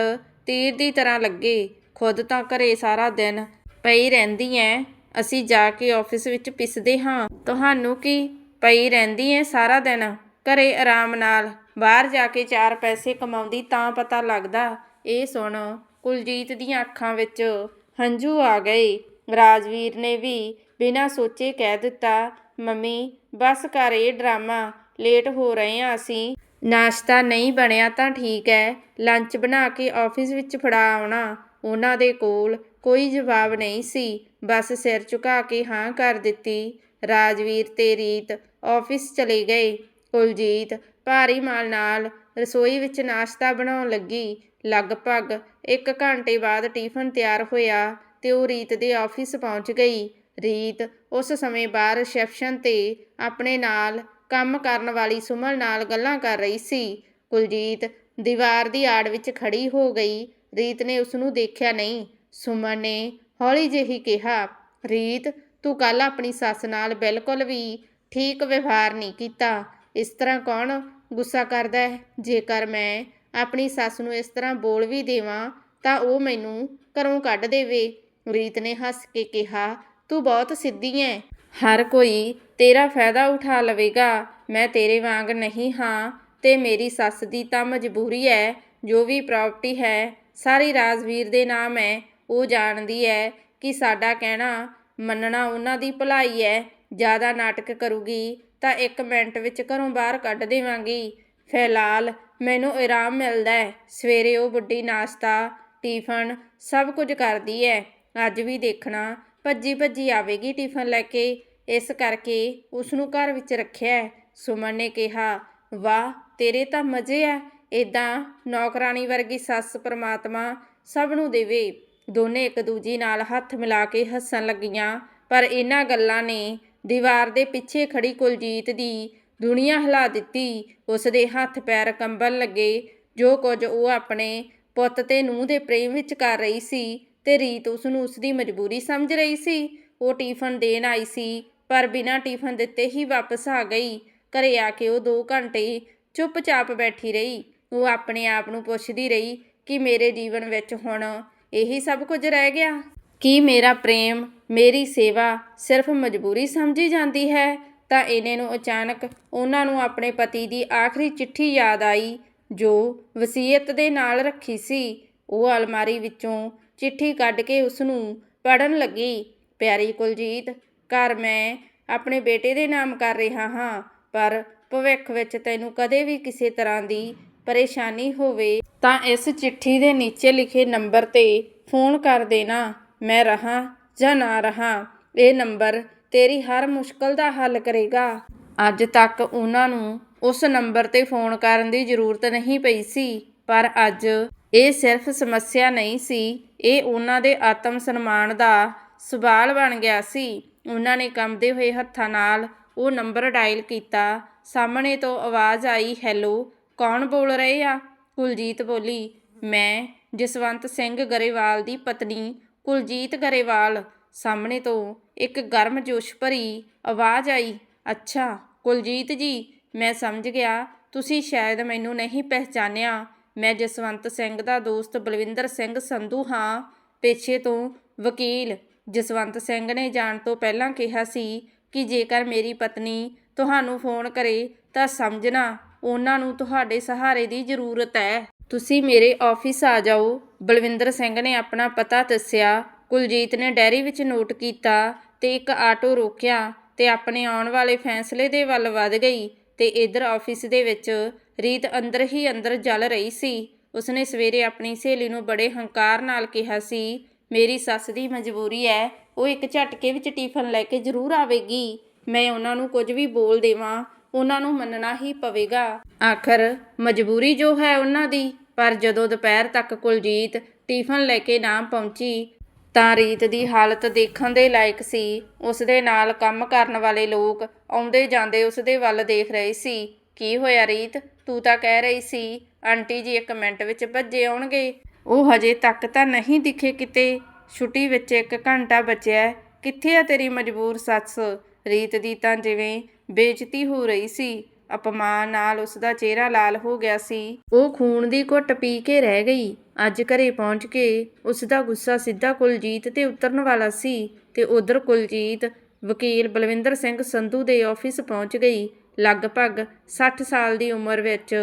ਤੀਰ ਦੀ ਤਰ੍ਹਾਂ ਲੱਗੇ। ਖੁਦ ਤਾਂ ਘਰੇ ਸਾਰਾ ਦਿਨ ਪਈ ਰਹਿੰਦੀ ਐ। ਅਸੀਂ ਜਾ ਕੇ ਆਫਿਸ ਵਿੱਚ ਪਿਸਦੇ ਹਾਂ। ਤੁਹਾਨੂੰ ਕੀ ਪਈ ਰਹਿੰਦੀ ਐ ਸਾਰਾ ਦਿਨ? ਘਰੇ ਆਰਾਮ ਨਾਲ ਬਾਹਰ ਜਾ ਕੇ ਚਾਰ ਪੈਸੇ ਕਮਾਉਂਦੀ ਤਾਂ ਪਤਾ ਲੱਗਦਾ। ਇਹ ਸੁਣ ਕੁਲਜੀਤ ਦੀਆਂ ਅੱਖਾਂ ਵਿੱਚ ਹੰਝੂ ਆ ਗਏ। ਰਾਜਵੀਰ ਨੇ ਵੀ ਬਿਨਾਂ ਸੋਚੇ ਕਹਿ ਦਿੱਤਾ, ਮੰਮੀ, ਬਸ ਕਰ, ਇਹ ਡਰਾਮਾ ਲੇਟ ਹੋ ਰਹੇ ਹਾਂ ਅਸੀਂ। ਨਾਸ਼ਤਾ ਨਹੀਂ ਬਣਿਆ ਤਾਂ ਠੀਕ ਹੈ ਲੰਚ ਬਣਾ ਕੇ ਆਫਿਸ ਵਿੱਚ ਫੜਾ ਆਉਣਾ। ਉਹਨਾਂ ਦੇ ਕੋਲ ਕੋਈ ਜਵਾਬ ਨਹੀਂ ਸੀ। ਬਸ ਸਿਰ ਝੁਕਾ ਕੇ ਹਾਂ ਕਰ ਦਿੱਤੀ। ਰਾਜਵੀਰ ਤੇ ਰੀਤ ਆਫਿਸ ਚਲੇ ਗਏ। ਕੁਲਜੀਤ ਭਾਰੀ ਮਾਲ ਨਾਲ ਰਸੋਈ ਵਿੱਚ ਨਾਸ਼ਤਾ ਬਣਾਉਣ ਲੱਗੀ। ਲਗਭਗ 1 ਘੰਟੇ ਬਾਅਦ ਟਿਫਨ ਤਿਆਰ ਹੋਇਆ ਤੇ ਉਹ ਰੀਤ ਦੇ ਆਫਿਸ ਪਹੁੰਚ ਗਈ। ਰੀਤ ਉਸ ਸਮੇਂ ਬਾਹਰ ਰਿਸੈਪਸ਼ਨ ਤੇ ਆਪਣੇ ਨਾਲ ਕੰਮ ਕਰਨ ਵਾਲੀ ਸੁਮਨ ਨਾਲ ਗੱਲਾਂ ਕਰ ਰਹੀ ਸੀ। ਕੁਲਜੀਤ ਦੀਵਾਰ ਦੀ ਆੜ ਵਿੱਚ ਖੜੀ ਹੋ ਗਈ। ਰੀਤ ਨੇ ਉਸ ਨੂੰ ਦੇਖਿਆ ਨਹੀਂ। ਸੁਮਨ ਨੇ ਹੌਲੀ ਜਿਹੀ ਕਿਹਾ, ਰੀਤ, ਤੂੰ ਕੱਲ ਆਪਣੀ ਸੱਸ ਨਾਲ ਬਿਲਕੁਲ ਵੀ ਠੀਕ ਵਿਵਹਾਰ ਨਹੀਂ ਕੀਤਾ। ਇਸ ਤਰ੍ਹਾਂ ਕੌਣ ਗੁੱਸਾ ਕਰਦਾ ਹੈ? ਜੇਕਰ ਮੈਂ ਆਪਣੀ ਸੱਸ ਨੂੰ ਇਸ ਤਰ੍ਹਾਂ ਬੋਲ ਵੀ ਦੇਵਾਂ, ਤਾਂ ਉਹ ਮੈਨੂੰ ਘਰੋਂ ਕੱਢ ਦੇਵੇ। ਰੀਤ ਨੇ ਹੱਸ ਕੇ ਕਿਹਾ, ਤੂੰ ਬਹੁਤ ਸਿੱਧੀ ਐ ਹਰ ਕੋਈ ਤੇਰਾ ਫਾਇਦਾ ਉਠਾ ਲਵੇਗਾ। ਮੈਂ ਤੇਰੇ ਵਾਂਗ ਨਹੀਂ ਹਾਂ ਤੇ ਮੇਰੀ ਸੱਸ ਦੀ ਤਾਂ ਮਜਬੂਰੀ ਹੈ ਜੋ ਵੀ ਪ੍ਰਾਪਰਟੀ ਹੈ, ਸਾਰੀ ਰਾਜਵੀਰ ਦੇ ਨਾਮ ਹੈ ਉਹ ਜਾਣਦੀ ਹੈ ਕਿ ਸਾਡਾ ਕਹਿਣਾ, ਮੰਨਣਾ ਉਹਨਾਂ ਦੀ ਭਲਾਈ ਹੈ ਜ਼ਿਆਦਾ ਨਾਟਕ ਕਰੂਗੀ ਤਾਂ ਇੱਕ ਮਿੰਟ ਵਿੱਚ ਘਰੋਂ ਬਾਹਰ ਕੱਢ ਦੇਵਾਂਗੀ। ਫਿਲਹਾਲ ਮੈਨੂੰ ਆਰਾਮ ਮਿਲਦਾ ਹੈ ਸਵੇਰੇ ਉਹ ਬੁੱਢੀ ਨਾਸ਼ਤਾ, ਟਿਫਨ ਸਭ ਕੁਝ ਕਰਦੀ ਹੈ ਅੱਜ ਵੀ ਦੇਖਣਾ ਭੱਜੀ ਭੱਜੀ ਆਵੇਗੀ ਟਿਫਨ ਲੈ ਕੇ। ਇਸ ਕਰਕੇ ਉਸ ਨੂੰ ਘਰ ਵਿੱਚ ਰੱਖਿਆ ਸੁਮਨ ਨੇ ਕਿਹਾ, ਵਾਹ, ਤੇਰੇ ਤਾਂ ਮਜ਼ੇ ਆ। ਇਦਾਂ ਨੌਕਰਾਨੀ ਵਰਗੀ ਸੱਸ ਪ੍ਰਮਾਤਮਾ ਸਭ ਨੂੰ ਦੇਵੇ। ਦੋਨੇ ਇੱਕ ਦੂਜੀ ਨਾਲ ਹੱਥ ਮਿਲਾ ਕੇ ਹੱਸਣ ਲੱਗੀਆਂ। ਪਰ ਇਹਨਾਂ ਗੱਲਾਂ ਨੇ ਦੀਵਾਰ ਦੇ ਪਿੱਛੇ ਖੜੀ ਕੁਲਜੀਤ ਦੀ ਦੁਨੀਆ ਹਿਲਾ ਦਿੱਤੀ। ਉਸ ਦੇ ਹੱਥ ਪੈਰ ਕੰਬਣ ਲੱਗੇ। ਜੋ ਕੁਝ ਉਹ ਆਪਣੇ ਪੁੱਤ ਤੇ ਨੂੰਹ ਦੇ ਪ੍ਰੇਮ ਵਿੱਚ ਕਰ ਰਹੀ ਸੀ ਤੇ ਰੀਤ ਉਸ ਨੂੰ ਉਸ ਦੀ ਮਜਬੂਰੀ ਸਮਝ ਰਹੀ ਸੀ। ਉਹ ਟਿਫਨ ਦੇਣ ਆਈ ਸੀ, ਪਰ ਬਿਨਾਂ ਟਿਫਨ ਦਿੱਤੇ ਹੀ ਵਾਪਸ ਆ ਗਈ। ਘਰੇ ਆ ਕੇ ਉਹ 2 ਘੰਟੇ ਚੁੱਪਚਾਪ ਬੈਠੀ ਰਹੀ। ਉਹ ਆਪਣੇ ਆਪ ਨੂੰ ਪੁੱਛਦੀ ਰਹੀ ਕਿ ਮੇਰੇ ਜੀਵਨ ਵਿੱਚ ਹੁਣ ਇਹੀ ਸਭ ਕੁਝ ਰਹਿ ਗਿਆ? ਕੀ ਮੇਰਾ ਪ੍ਰੇਮ, ਮੇਰੀ ਸੇਵਾ ਸਿਰਫ ਮਜਬੂਰੀ ਸਮਝੀ ਜਾਂਦੀ ਹੈ? ਤਾਂ ਇਹਨੇ ਨੂੰ ਅਚਾਨਕ ਉਹਨਾਂ ਨੂੰ ਆਪਣੇ ਪਤੀ ਦੀ ਆਖਰੀ ਚਿੱਠੀ ਯਾਦ ਆਈ, ਜੋ ਵਸੀਅਤ ਦੇ ਨਾਲ ਰੱਖੀ ਸੀ। ਉਹ ਅਲਮਾਰੀ ਵਿੱਚੋਂ ਚਿੱਠੀ ਕੱਢ ਕੇ ਉਸ ਨੂੰ ਪੜਨ ਲੱਗੀ, ਪਿਆਰੀ ਕੁਲਜੀਤ, ਘਰ ਮੈਂ ਆਪਣੇ ਬੇਟੇ ਦੇ ਨਾਮ ਕਰ ਰਿਹਾ ਹਾਂ, ਪਰ ਭਵਿੱਖ ਵਿੱਚ ਤੈਨੂੰ ਕਦੇ ਵੀ ਕਿਸੇ ਤਰ੍ਹਾਂ ਦੀ ਪਰੇਸ਼ਾਨੀ ਹੋਵੇ, ਤਾਂ ਇਸ ਚਿੱਠੀ ਦੇ ਨੀਚੇ ਲਿਖੇ ਨੰਬਰ ਤੇ ਫੋਨ ਕਰ ਦੇਣਾ, ਮੈਂ ਰਹਾ ਜਾਂ ਨਾ ਰਹਾ, ਇਹ ਨੰਬਰ ਤੇਰੀ ਹਰ ਮੁਸ਼ਕਲ ਦਾ ਹੱਲ ਕਰੇਗਾ। ਅੱਜ ਤੱਕ ਉਹਨਾਂ ਨੂੰ ਉਸ ਨੰਬਰ ਤੇ ਫੋਨ ਕਰਨ ਦੀ ਜ਼ਰੂਰਤ ਨਹੀਂ ਪਈ ਸੀ, ਪਰ ਅੱਜ ਇਹ ਸਿਰਫ ਸਮੱਸਿਆ ਨਹੀਂ ਸੀ, ਇਹ ਉਹਨਾਂ ਦੇ ਆਤਮ ਸਨਮਾਨ ਦਾ ਸਵਾਲ ਬਣ ਗਿਆ ਸੀ। ਉਹਨਾਂ ਨੇ ਕੰਬਦੇ ਹੋਏ ਹੱਥਾਂ ਨਾਲ ਉਹ ਨੰਬਰ ਡਾਇਲ ਕੀਤਾ। ਸਾਹਮਣੇ ਤੋਂ ਆਵਾਜ਼ ਆਈ, ਹੈਲੋ, ਕੌਣ ਬੋਲ ਰਹੇ ਆ? ਕੁਲਜੀਤ ਬੋਲੀ, ਮੈਂ ਜਸਵੰਤ ਸਿੰਘ ਗਰੇਵਾਲ ਦੀ ਪਤਨੀ, ਕੁਲਜੀਤ ਗਰੇਵਾਲ। ਸਾਹਮਣੇ ਤੋਂ ਇੱਕ ਗਰਮ ਜੋਸ਼ ਭਰੀ ਆਵਾਜ਼ ਆਈ, ਅੱਛਾ, ਕੁਲਜੀਤ ਜੀ, ਮੈਂ ਸਮਝ ਗਿਆ, ਤੁਸੀਂ ਸ਼ਾਇਦ ਮੈਨੂੰ ਨਹੀਂ ਪਹਿਚਾਨਿਆ। ਮੈਂ ਜਸਵੰਤ ਸਿੰਘ ਦਾ ਦੋਸਤ ਬਲਵਿੰਦਰ ਸਿੰਘ ਸੰਧੂ ਹਾਂ, ਪੇਸ਼ੇ ਤੋਂ ਵਕੀਲ। ਜਸਵੰਤ ਸਿੰਘ ਨੇ ਜਾਣ ਤੋਂ ਪਹਿਲਾਂ ਕਿਹਾ ਸੀ ਕਿ ਜੇਕਰ ਮੇਰੀ ਪਤਨੀ ਤੁਹਾਨੂੰ ਫੋਨ ਕਰੇ ਤਾਂ ਸਮਝਣਾ, ਉਹਨਾਂ ਨੂੰ ਤੁਹਾਡੇ ਸਹਾਰੇ ਦੀ ਜ਼ਰੂਰਤ ਹੈ। ਤੁਸੀਂ ਮੇਰੇ ਆਫਿਸ ਆ ਜਾਓ। ਬਲਵਿੰਦਰ ਸਿੰਘ ਨੇ ਆਪਣਾ ਪਤਾ ਦੱਸਿਆ। ਕੁਲਜੀਤ ਨੇ ਡੈਰੀ ਵਿੱਚ ਨੋਟ ਕੀਤਾ ਤੇ ਇੱਕ ਆਟੋ ਰੋਕਿਆ ਤੇ ਆਪਣੇ ਆਉਣ ਵਾਲੇ ਫੈਸਲੇ ਦੇ ਵੱਲ ਵਧ ਗਈ ਤੇ ਇਧਰ ਆਫਿਸ ਦੇ ਵਿੱਚ ਰੀਤ ਅੰਦਰ ਹੀ ਅੰਦਰ ਜਲ ਰਹੀ ਸੀ। ਉਸਨੇ ਸਵੇਰੇ ਆਪਣੀ ਸਹੇਲੀ ਨੂੰ ਬੜੇ ਹੰਕਾਰ ਨਾਲ ਕਿਹਾ ਸੀ, ਮੇਰੀ ਸੱਸ ਦੀ ਮਜਬੂਰੀ ਹੈ ਉਹ ਇੱਕ ਝਟਕੇ ਵਿੱਚ ਟਿਫਨ ਲੈ ਕੇ ਜ਼ਰੂਰ ਆਵੇਗੀ। ਮੈਂ ਉਹਨਾਂ ਨੂੰ ਕੁਝ ਵੀ ਬੋਲ ਦੇਵਾਂ, ਉਹਨਾਂ ਨੂੰ ਮੰਨਣਾ ਹੀ ਪਵੇਗਾ। ਆਖਰ, ਮਜਬੂਰੀ ਜੋ ਹੈ ਉਹਨਾਂ ਦੀ, ਪਰ ਜਦੋਂ ਦੁਪਹਿਰ ਤੱਕ ਕੁਲਜੀਤ ਟਿਫਨ ਲੈ ਕੇ ਨਾ ਪਹੁੰਚੀ, ਤਾਂ ਰੀਤ ਦੀ ਹਾਲਤ ਦੇਖਣ ਦੇ ਲਾਇਕ ਸੀ। ਉਸ ਦੇ ਨਾਲ ਕੰਮ ਕਰਨ ਵਾਲੇ ਲੋਕ ਆਉਂਦੇ ਜਾਂਦੇ ਉਸ ਦੇ ਵੱਲ ਦੇਖ ਰਹੇ ਸੀ। ਕੀ ਹੋਇਆ ਰੀਤ? ਤੂੰ ਤਾਂ ਕਹਿ ਰਹੀ ਸੀ, ਆਂਟੀ ਜੀ ਇੱਕ ਮਿੰਟ ਵਿੱਚ ਭੱਜੇ ਆਉਣਗੇ। ਉਹ ਹਜੇ ਤੱਕ ਤਾਂ ਨਹੀਂ ਦਿਖੇ ਕਿਤੇ। ਛੁੱਟੀ ਵਿੱਚ ਇੱਕ ਘੰਟਾ ਬਚਿਆ ਕਿੱਥੇ ਆ ਤੇਰੀ ਮਜਬੂਰ ਸੱਸ? ਰੀਤ ਦੀ ਤਾਂ ਜਿਵੇਂ ਬੇਇੱਜ਼ਤੀ ਹੋ ਰਹੀ ਸੀ। ਅਪਮਾਨ ਨਾਲ ਉਸ ਦਾ ਚਿਹਰਾ ਲਾਲ ਹੋ ਗਿਆ ਸੀ। ਉਹ ਖੂਨ ਦੀ ਘੁੱਟ ਪੀ ਕੇ ਰਹਿ ਗਈ। ਅੱਜ ਘਰੇ ਪਹੁੰਚ ਕੇ ਉਸ ਦਾ ਗੁੱਸਾ ਸਿੱਧਾ ਕੁਲਜੀਤ ਤੇ ਉਤਰਨ ਵਾਲਾ ਸੀ ਤੇ ਉਧਰ ਕੁਲਜੀਤ, ਵਕੀਲ ਬਲਵਿੰਦਰ ਸਿੰਘ ਸੰਧੂ ਦੇ ਆਫਿਸ ਪਹੁੰਚ ਗਈ। ਲਗਭਗ 60 ਸਾਲ ਦੀ ਉਮਰ ਵਿੱਚ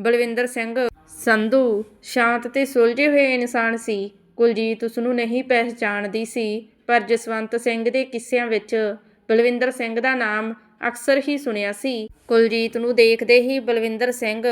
ਬਲਵਿੰਦਰ ਸਿੰਘ ਸੰਧੂ ਸ਼ਾਂਤ ਤੇ ਸੁਲਝੇ ਹੋਏ ਇਨਸਾਨ ਸੀ। ਕੁਲਜੀਤ ਉਸ ਨੂੰ ਨਹੀਂ ਪਹਿਚਾਣਦੀ ਸੀ, ਪਰ ਜਸਵੰਤ ਸਿੰਘ ਦੇ ਕਿੱਸਿਆਂ ਵਿੱਚ ਬਲਵਿੰਦਰ ਸਿੰਘ ਦਾ ਨਾਮ ਅਕਸਰ ਹੀ ਸੁਣਿਆ ਸੀ। ਕੁਲਜੀਤ ਨੂੰ ਦੇਖਦੇ ਹੀ ਬਲਵਿੰਦਰ ਸਿੰਘ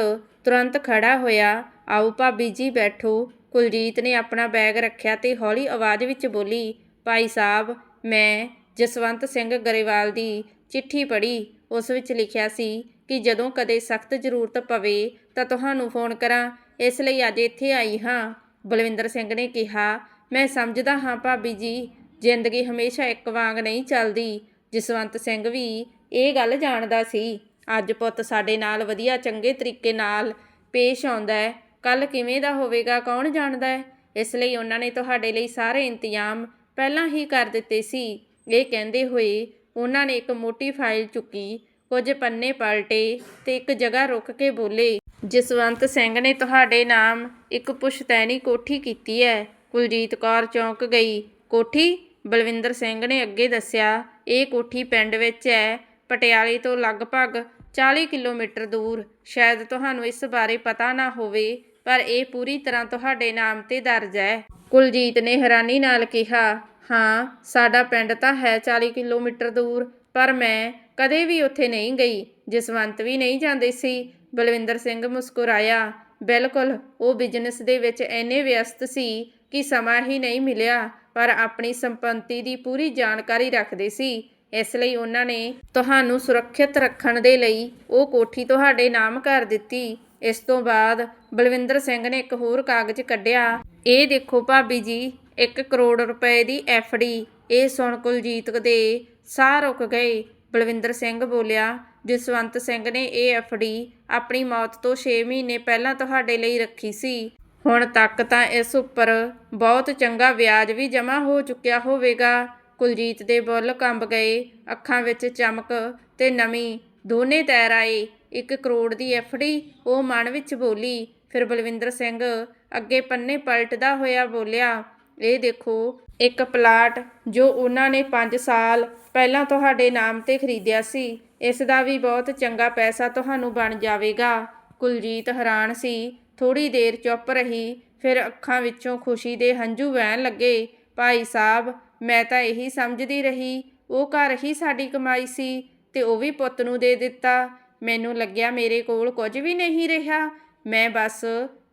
ਤੁਰੰਤ ਖੜਾ ਹੋਇਆ, ਆਓ ਭਾਬੀ ਜੀ, ਬੈਠੋ। ਕੁਲਜੀਤ ਨੇ ਆਪਣਾ ਬੈਗ ਰੱਖਿਆ ਤੇ ਹੌਲੀ ਆਵਾਜ਼ ਵਿੱਚ ਬੋਲੀ, ਭਾਈ ਸਾਹਿਬ, ਮੈਂ ਜਸਵੰਤ ਸਿੰਘ ਗਰੇਵਾਲ ਦੀ ਚਿੱਠੀ ਪੜ੍ਹੀ। ਉਸ ਵਿੱਚ ਲਿਖਿਆ ਸੀ ਕਿ ਜਦੋਂ ਕਦੇ ਸਖਤ ਜ਼ਰੂਰਤ ਪਵੇ ਤਾਂ ਤੁਹਾਨੂੰ ਫੋਨ ਕਰਾਂ, ਇਸ ਲਈ ਅੱਜ ਇੱਥੇ ਆਈ ਹਾਂ। ਬਲਵਿੰਦਰ ਸਿੰਘ ਨੇ ਕਿਹਾ, ਮੈਂ ਸਮਝਦਾ ਹਾਂ ਭਾਬੀ ਜੀ, ਜ਼ਿੰਦਗੀ ਹਮੇਸ਼ਾ ਇੱਕ ਵਾਂਗ ਨਹੀਂ ਚੱਲਦੀ। ਜਸਵੰਤ ਸਿੰਘ ਵੀ ਇਹ ਗੱਲ ਜਾਣਦਾ ਸੀ। ਅੱਜ ਪੁੱਤ ਸਾਡੇ ਨਾਲ ਵਧੀਆ ਚੰਗੇ ਤਰੀਕੇ ਨਾਲ ਪੇਸ਼ ਆਉਂਦਾ ਹੈ। ਕੱਲ ਕਿਵੇਂ ਦਾ ਹੋਵੇਗਾ, ਕੌਣ ਜਾਣਦਾ ਹੈ? ਇਸ ਲਈ ਉਹਨਾਂ ਨੇ ਤੁਹਾਡੇ ਲਈ ਸਾਰੇ ਇੰਤਜ਼ਾਮ ਪਹਿਲਾਂ ਹੀ ਕਰ ਦਿੱਤੇ ਸੀ। ਇਹ ਕਹਿੰਦੇ ਹੋਏ ਉਹਨਾਂ ਨੇ ਇੱਕ ਮੋਟੀ ਫਾਈਲ ਚੁੱਕੀ, ਕੁਝ ਪੰਨੇ ਪਲਟੇ ਤੇ ਇੱਕ ਜਗ੍ਹਾ ਰੁਕ ਕੇ ਬੋਲੇ, ਜਸਵੰਤ ਸਿੰਘ ਨੇ ਤੁਹਾਡੇ ਨਾਮ ਇੱਕ ਪੁਸ਼ਤੈਨੀ ਕੋਠੀ ਕੀਤੀ ਹੈ। ਕੁਲਜੀਤ ਕੌਰ ਚੌਂਕ ਗਈ। ਕੋਠੀ? ਬਲਵਿੰਦਰ ਸਿੰਘ ਨੇ ਅੱਗੇ ਦੱਸਿਆ, ਇਹ ਕੋਠੀ ਪਿੰਡ ਵਿੱਚ ਹੈ, ਪਟਿਆਲੇ ਤੋਂ ਲਗਭਗ 40 ਕਿਲੋਮੀਟਰ ਦੂਰ। ਸ਼ਾਇਦ ਤੁਹਾਨੂੰ ਇਸ ਬਾਰੇ ਪਤਾ ਨਾ ਹੋਵੇ, ਪਰ ਇਹ ਪੂਰੀ ਤਰ੍ਹਾਂ ਤੁਹਾਡੇ ਨਾਮ ਤੇ ਦਰਜ ਹੈ। ਕੁਲਜੀਤ ਨੇ ਹੈਰਾਨੀ ਨਾਲ ਕਿਹਾ ਹਾਂ, ਸਾਡਾ ਪਿੰਡ ਤਾਂ ਹੈ 40 ਕਿਲੋਮੀਟਰ ਦੂਰ, ਪਰ ਮੈਂ ਕਦੇ ਵੀ ਉੱਥੇ ਨਹੀਂ ਗਈ। ਜਸਵੰਤ ਵੀ ਨਹੀਂ ਜਾਂਦੇ ਸੀ। ਬਲਵਿੰਦਰ ਸਿੰਘ ਮੁਸਕਰਾਇਆ। ਬਿਲਕੁਲ, ਉਹ ਬਿਜ਼ਨਸ ਦੇ ਵਿੱਚ ਇੰਨੇ ਵਿਅਸਤ ਸੀ ਕਿ ਸਮਾਂ ਹੀ ਨਹੀਂ ਮਿਲਿਆ, ਪਰ ਆਪਣੀ ਸੰਪਤੀ ਦੀ ਪੂਰੀ ਜਾਣਕਾਰੀ ਰੱਖਦੇ ਸੀ। ਇਸ ਲਈ ਉਹਨਾਂ ਨੇ ਤੁਹਾਨੂੰ ਸੁਰੱਖਿਅਤ ਰੱਖਣ ਦੇ ਲਈ ਉਹ ਕੋਠੀ ਤੁਹਾਡੇ ਨਾਮ ਕਰ ਦਿੱਤੀ। ਇਸ ਤੋਂ ਬਾਅਦ ਬਲਵਿੰਦਰ ਸਿੰਘ ਨੇ ਇੱਕ ਹੋਰ ਕਾਗਜ਼ ਕੱਢਿਆ। ਇਹ ਦੇਖੋ ਭਾਬੀ ਜੀ 1 ਕਰੋੜ ਰੁਪਏ ਦੀ ਡੀ। ਇਹ ਸੁਣ ਕੁਲਜੀਤ ਦੇ ਸਾਹ ਰੁਕ ਗਏ। ਬਲਵਿੰਦਰ ਸਿੰਘ ਬੋਲਿਆ, ਜਸਵੰਤ ਸਿੰਘ ਨੇ ਇਹ ਡੀ ਆਪਣੀ ਮੌਤ ਤੋਂ 6 ਮਹੀਨੇ ਪਹਿਲਾਂ ਤੁਹਾਡੇ ਲਈ ਰੱਖੀ ਸੀ। ਹੁਣ ਤੱਕ ਤਾਂ ਇਸ ਉੱਪਰ ਬਹੁਤ ਚੰਗਾ ਵਿਆਜ ਵੀ ਜਮ੍ਹਾਂ ਹੋ ਚੁੱਕਿਆ ਹੋਵੇਗਾ। ਕੁਲਜੀਤ ਦੇ ਬੁੱਲ ਕੰਬ ਗਏ। ਅੱਖਾਂ ਵਿੱਚ ਚਮਕ ਤੇ ਨਮੀ। ਦੋਨੇ ਤੈਰ ਆਏ। 1 ਕਰੋੜ ਦੀ ਡੀ, ਉਹ ਮਨ ਵਿੱਚ ਬੋਲੀ। ਫਿਰ ਬਲਵਿੰਦਰ ਸਿੰਘ ਅੱਗੇ ਪੰਨੇ ਪਲਟਦਾ ਹੋਇਆ ਬੋਲਿਆ ਇਹ ਦੇਖੋ, ਇੱਕ ਪਲਾਟ ਜੋ ਉਹਨਾਂ ਨੇ 5 ਸਾਲ ਪਹਿਲਾਂ ਤੁਹਾਡੇ ਨਾਮ ਤੇ ਖਰੀਦਿਆ ਸੀ, ਇਸ ਦਾ ਵੀ ਬਹੁਤ ਚੰਗਾ ਪੈਸਾ ਤੁਹਾਨੂੰ ਬਣ ਜਾਵੇਗਾ। ਕੁਲਜੀਤ ਹੈਰਾਨ ਸੀ ਥੋੜੀ ਦੇਰ ਚੁੱਪ ਰਹੀ, ਫਿਰ ਅੱਖਾਂ ਵਿੱਚੋਂ ਖੁਸ਼ੀ ਦੇ ਹੰਝੂ ਵਹਿਣ ਲੱਗੇ। ਭਾਈ ਸਾਹਿਬ, ਮੈਂ ਤਾਂ ਇਹੀ ਸਮਝਦੀ ਰਹੀ, ਉਹ ਘਰ ਹੀ ਸਾਡੀ ਕਮਾਈ ਸੀ ਤੇ ਉਹ ਵੀ ਪੁੱਤ ਨੂੰ ਦੇ ਦਿੱਤਾ। ਮੈਨੂੰ ਲੱਗਿਆ ਮੇਰੇ ਕੋਲ ਕੁਝ ਵੀ ਨਹੀਂ ਰਿਹਾ। ਮੈਂ ਬਸ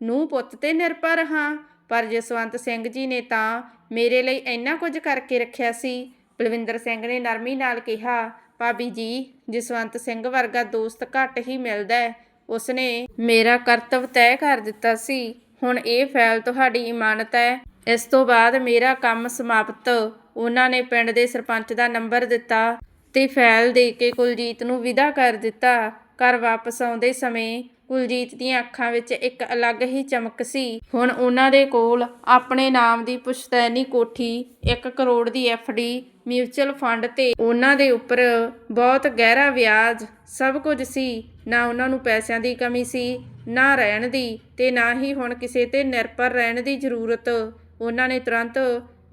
ਨੂੰ ਪੁੱਤ ਤੇ ਨਿਰਭਰ ਹਾਂ। ਪਰ ਜਸਵੰਤ ਸਿੰਘ ਜੀ ਨੇ ਤਾਂ ਮੇਰੇ ਲਈ ਇੰਨਾ ਕੁਝ ਕਰਕੇ ਰੱਖਿਆ ਸੀ। ਬਲਵਿੰਦਰ ਸਿੰਘ ਨੇ ਨਰਮੀ ਨਾਲ ਕਿਹਾ, ਭਾਬੀ ਜੀ, ਜਸਵੰਤ ਸਿੰਘ ਵਰਗਾ ਦੋਸਤ ਘੱਟ ਹੀ ਮਿਲਦਾ ਹੈ। ਉਸਨੇ ਮੇਰਾ ਕਰਤੱਵ ਤੈਅ ਕਰ ਦਿੱਤਾ ਸੀ। ਹੁਣ ਇਹ ਫੈਲ ਤੁਹਾਡੀ ਇਮਾਨਤ ਹੈ। ਇਸ ਤੋਂ ਬਾਅਦ ਮੇਰਾ ਕੰਮ ਸਮਾਪਤ। ਉਹਨਾਂ ਨੇ ਪਿੰਡ ਦੇ ਸਰਪੰਚ ਦਾ ਨੰਬਰ ਦਿੱਤਾ ਤੇ ਫੈਲ ਦੇ ਕੇ ਕੁਲਜੀਤ ਨੂੰ ਵਿਦਾ ਕਰ ਦਿੱਤਾ। ਘਰ ਵਾਪਸ ਆਉਂਦੇ ਸਮੇਂ ਕੁਲਜੀਤ ਦੀਆਂ ਅੱਖਾਂ ਵਿੱਚ ਇੱਕ ਅਲੱਗ ਹੀ ਚਮਕ ਸੀ। ਹੁਣ ਉਹਨਾਂ ਦੇ ਕੋਲ ਆਪਣੇ ਨਾਮ ਦੀ ਪੁਸ਼ਤੈਨੀ ਕੋਠੀ 1 ਕਰੋੜ ਦੀ ਡੀ ਮਿਊਚੁਅਲ ਫੰਡ ਤੇ ਉਹਨਾਂ ਦੇ ਉੱਪਰ ਬਹੁਤ ਗਹਿਰਾ ਵਿਆਜ ਸਭ ਕੁਝ ਸੀ। ਨਾ ਉਹਨਾਂ ਨੂੰ ਪੈਸਿਆਂ ਦੀ ਕਮੀ ਸੀ, ਨਾ ਰਹਿਣ ਦੀ ਤੇ ਨਾ ਹੀ ਹੁਣ ਕਿਸੇ ਤੇ ਨਿਰਭਰ ਰਹਿਣ ਦੀ ਜ਼ਰੂਰਤ। ਉਹਨਾਂ ਨੇ ਤੁਰੰਤ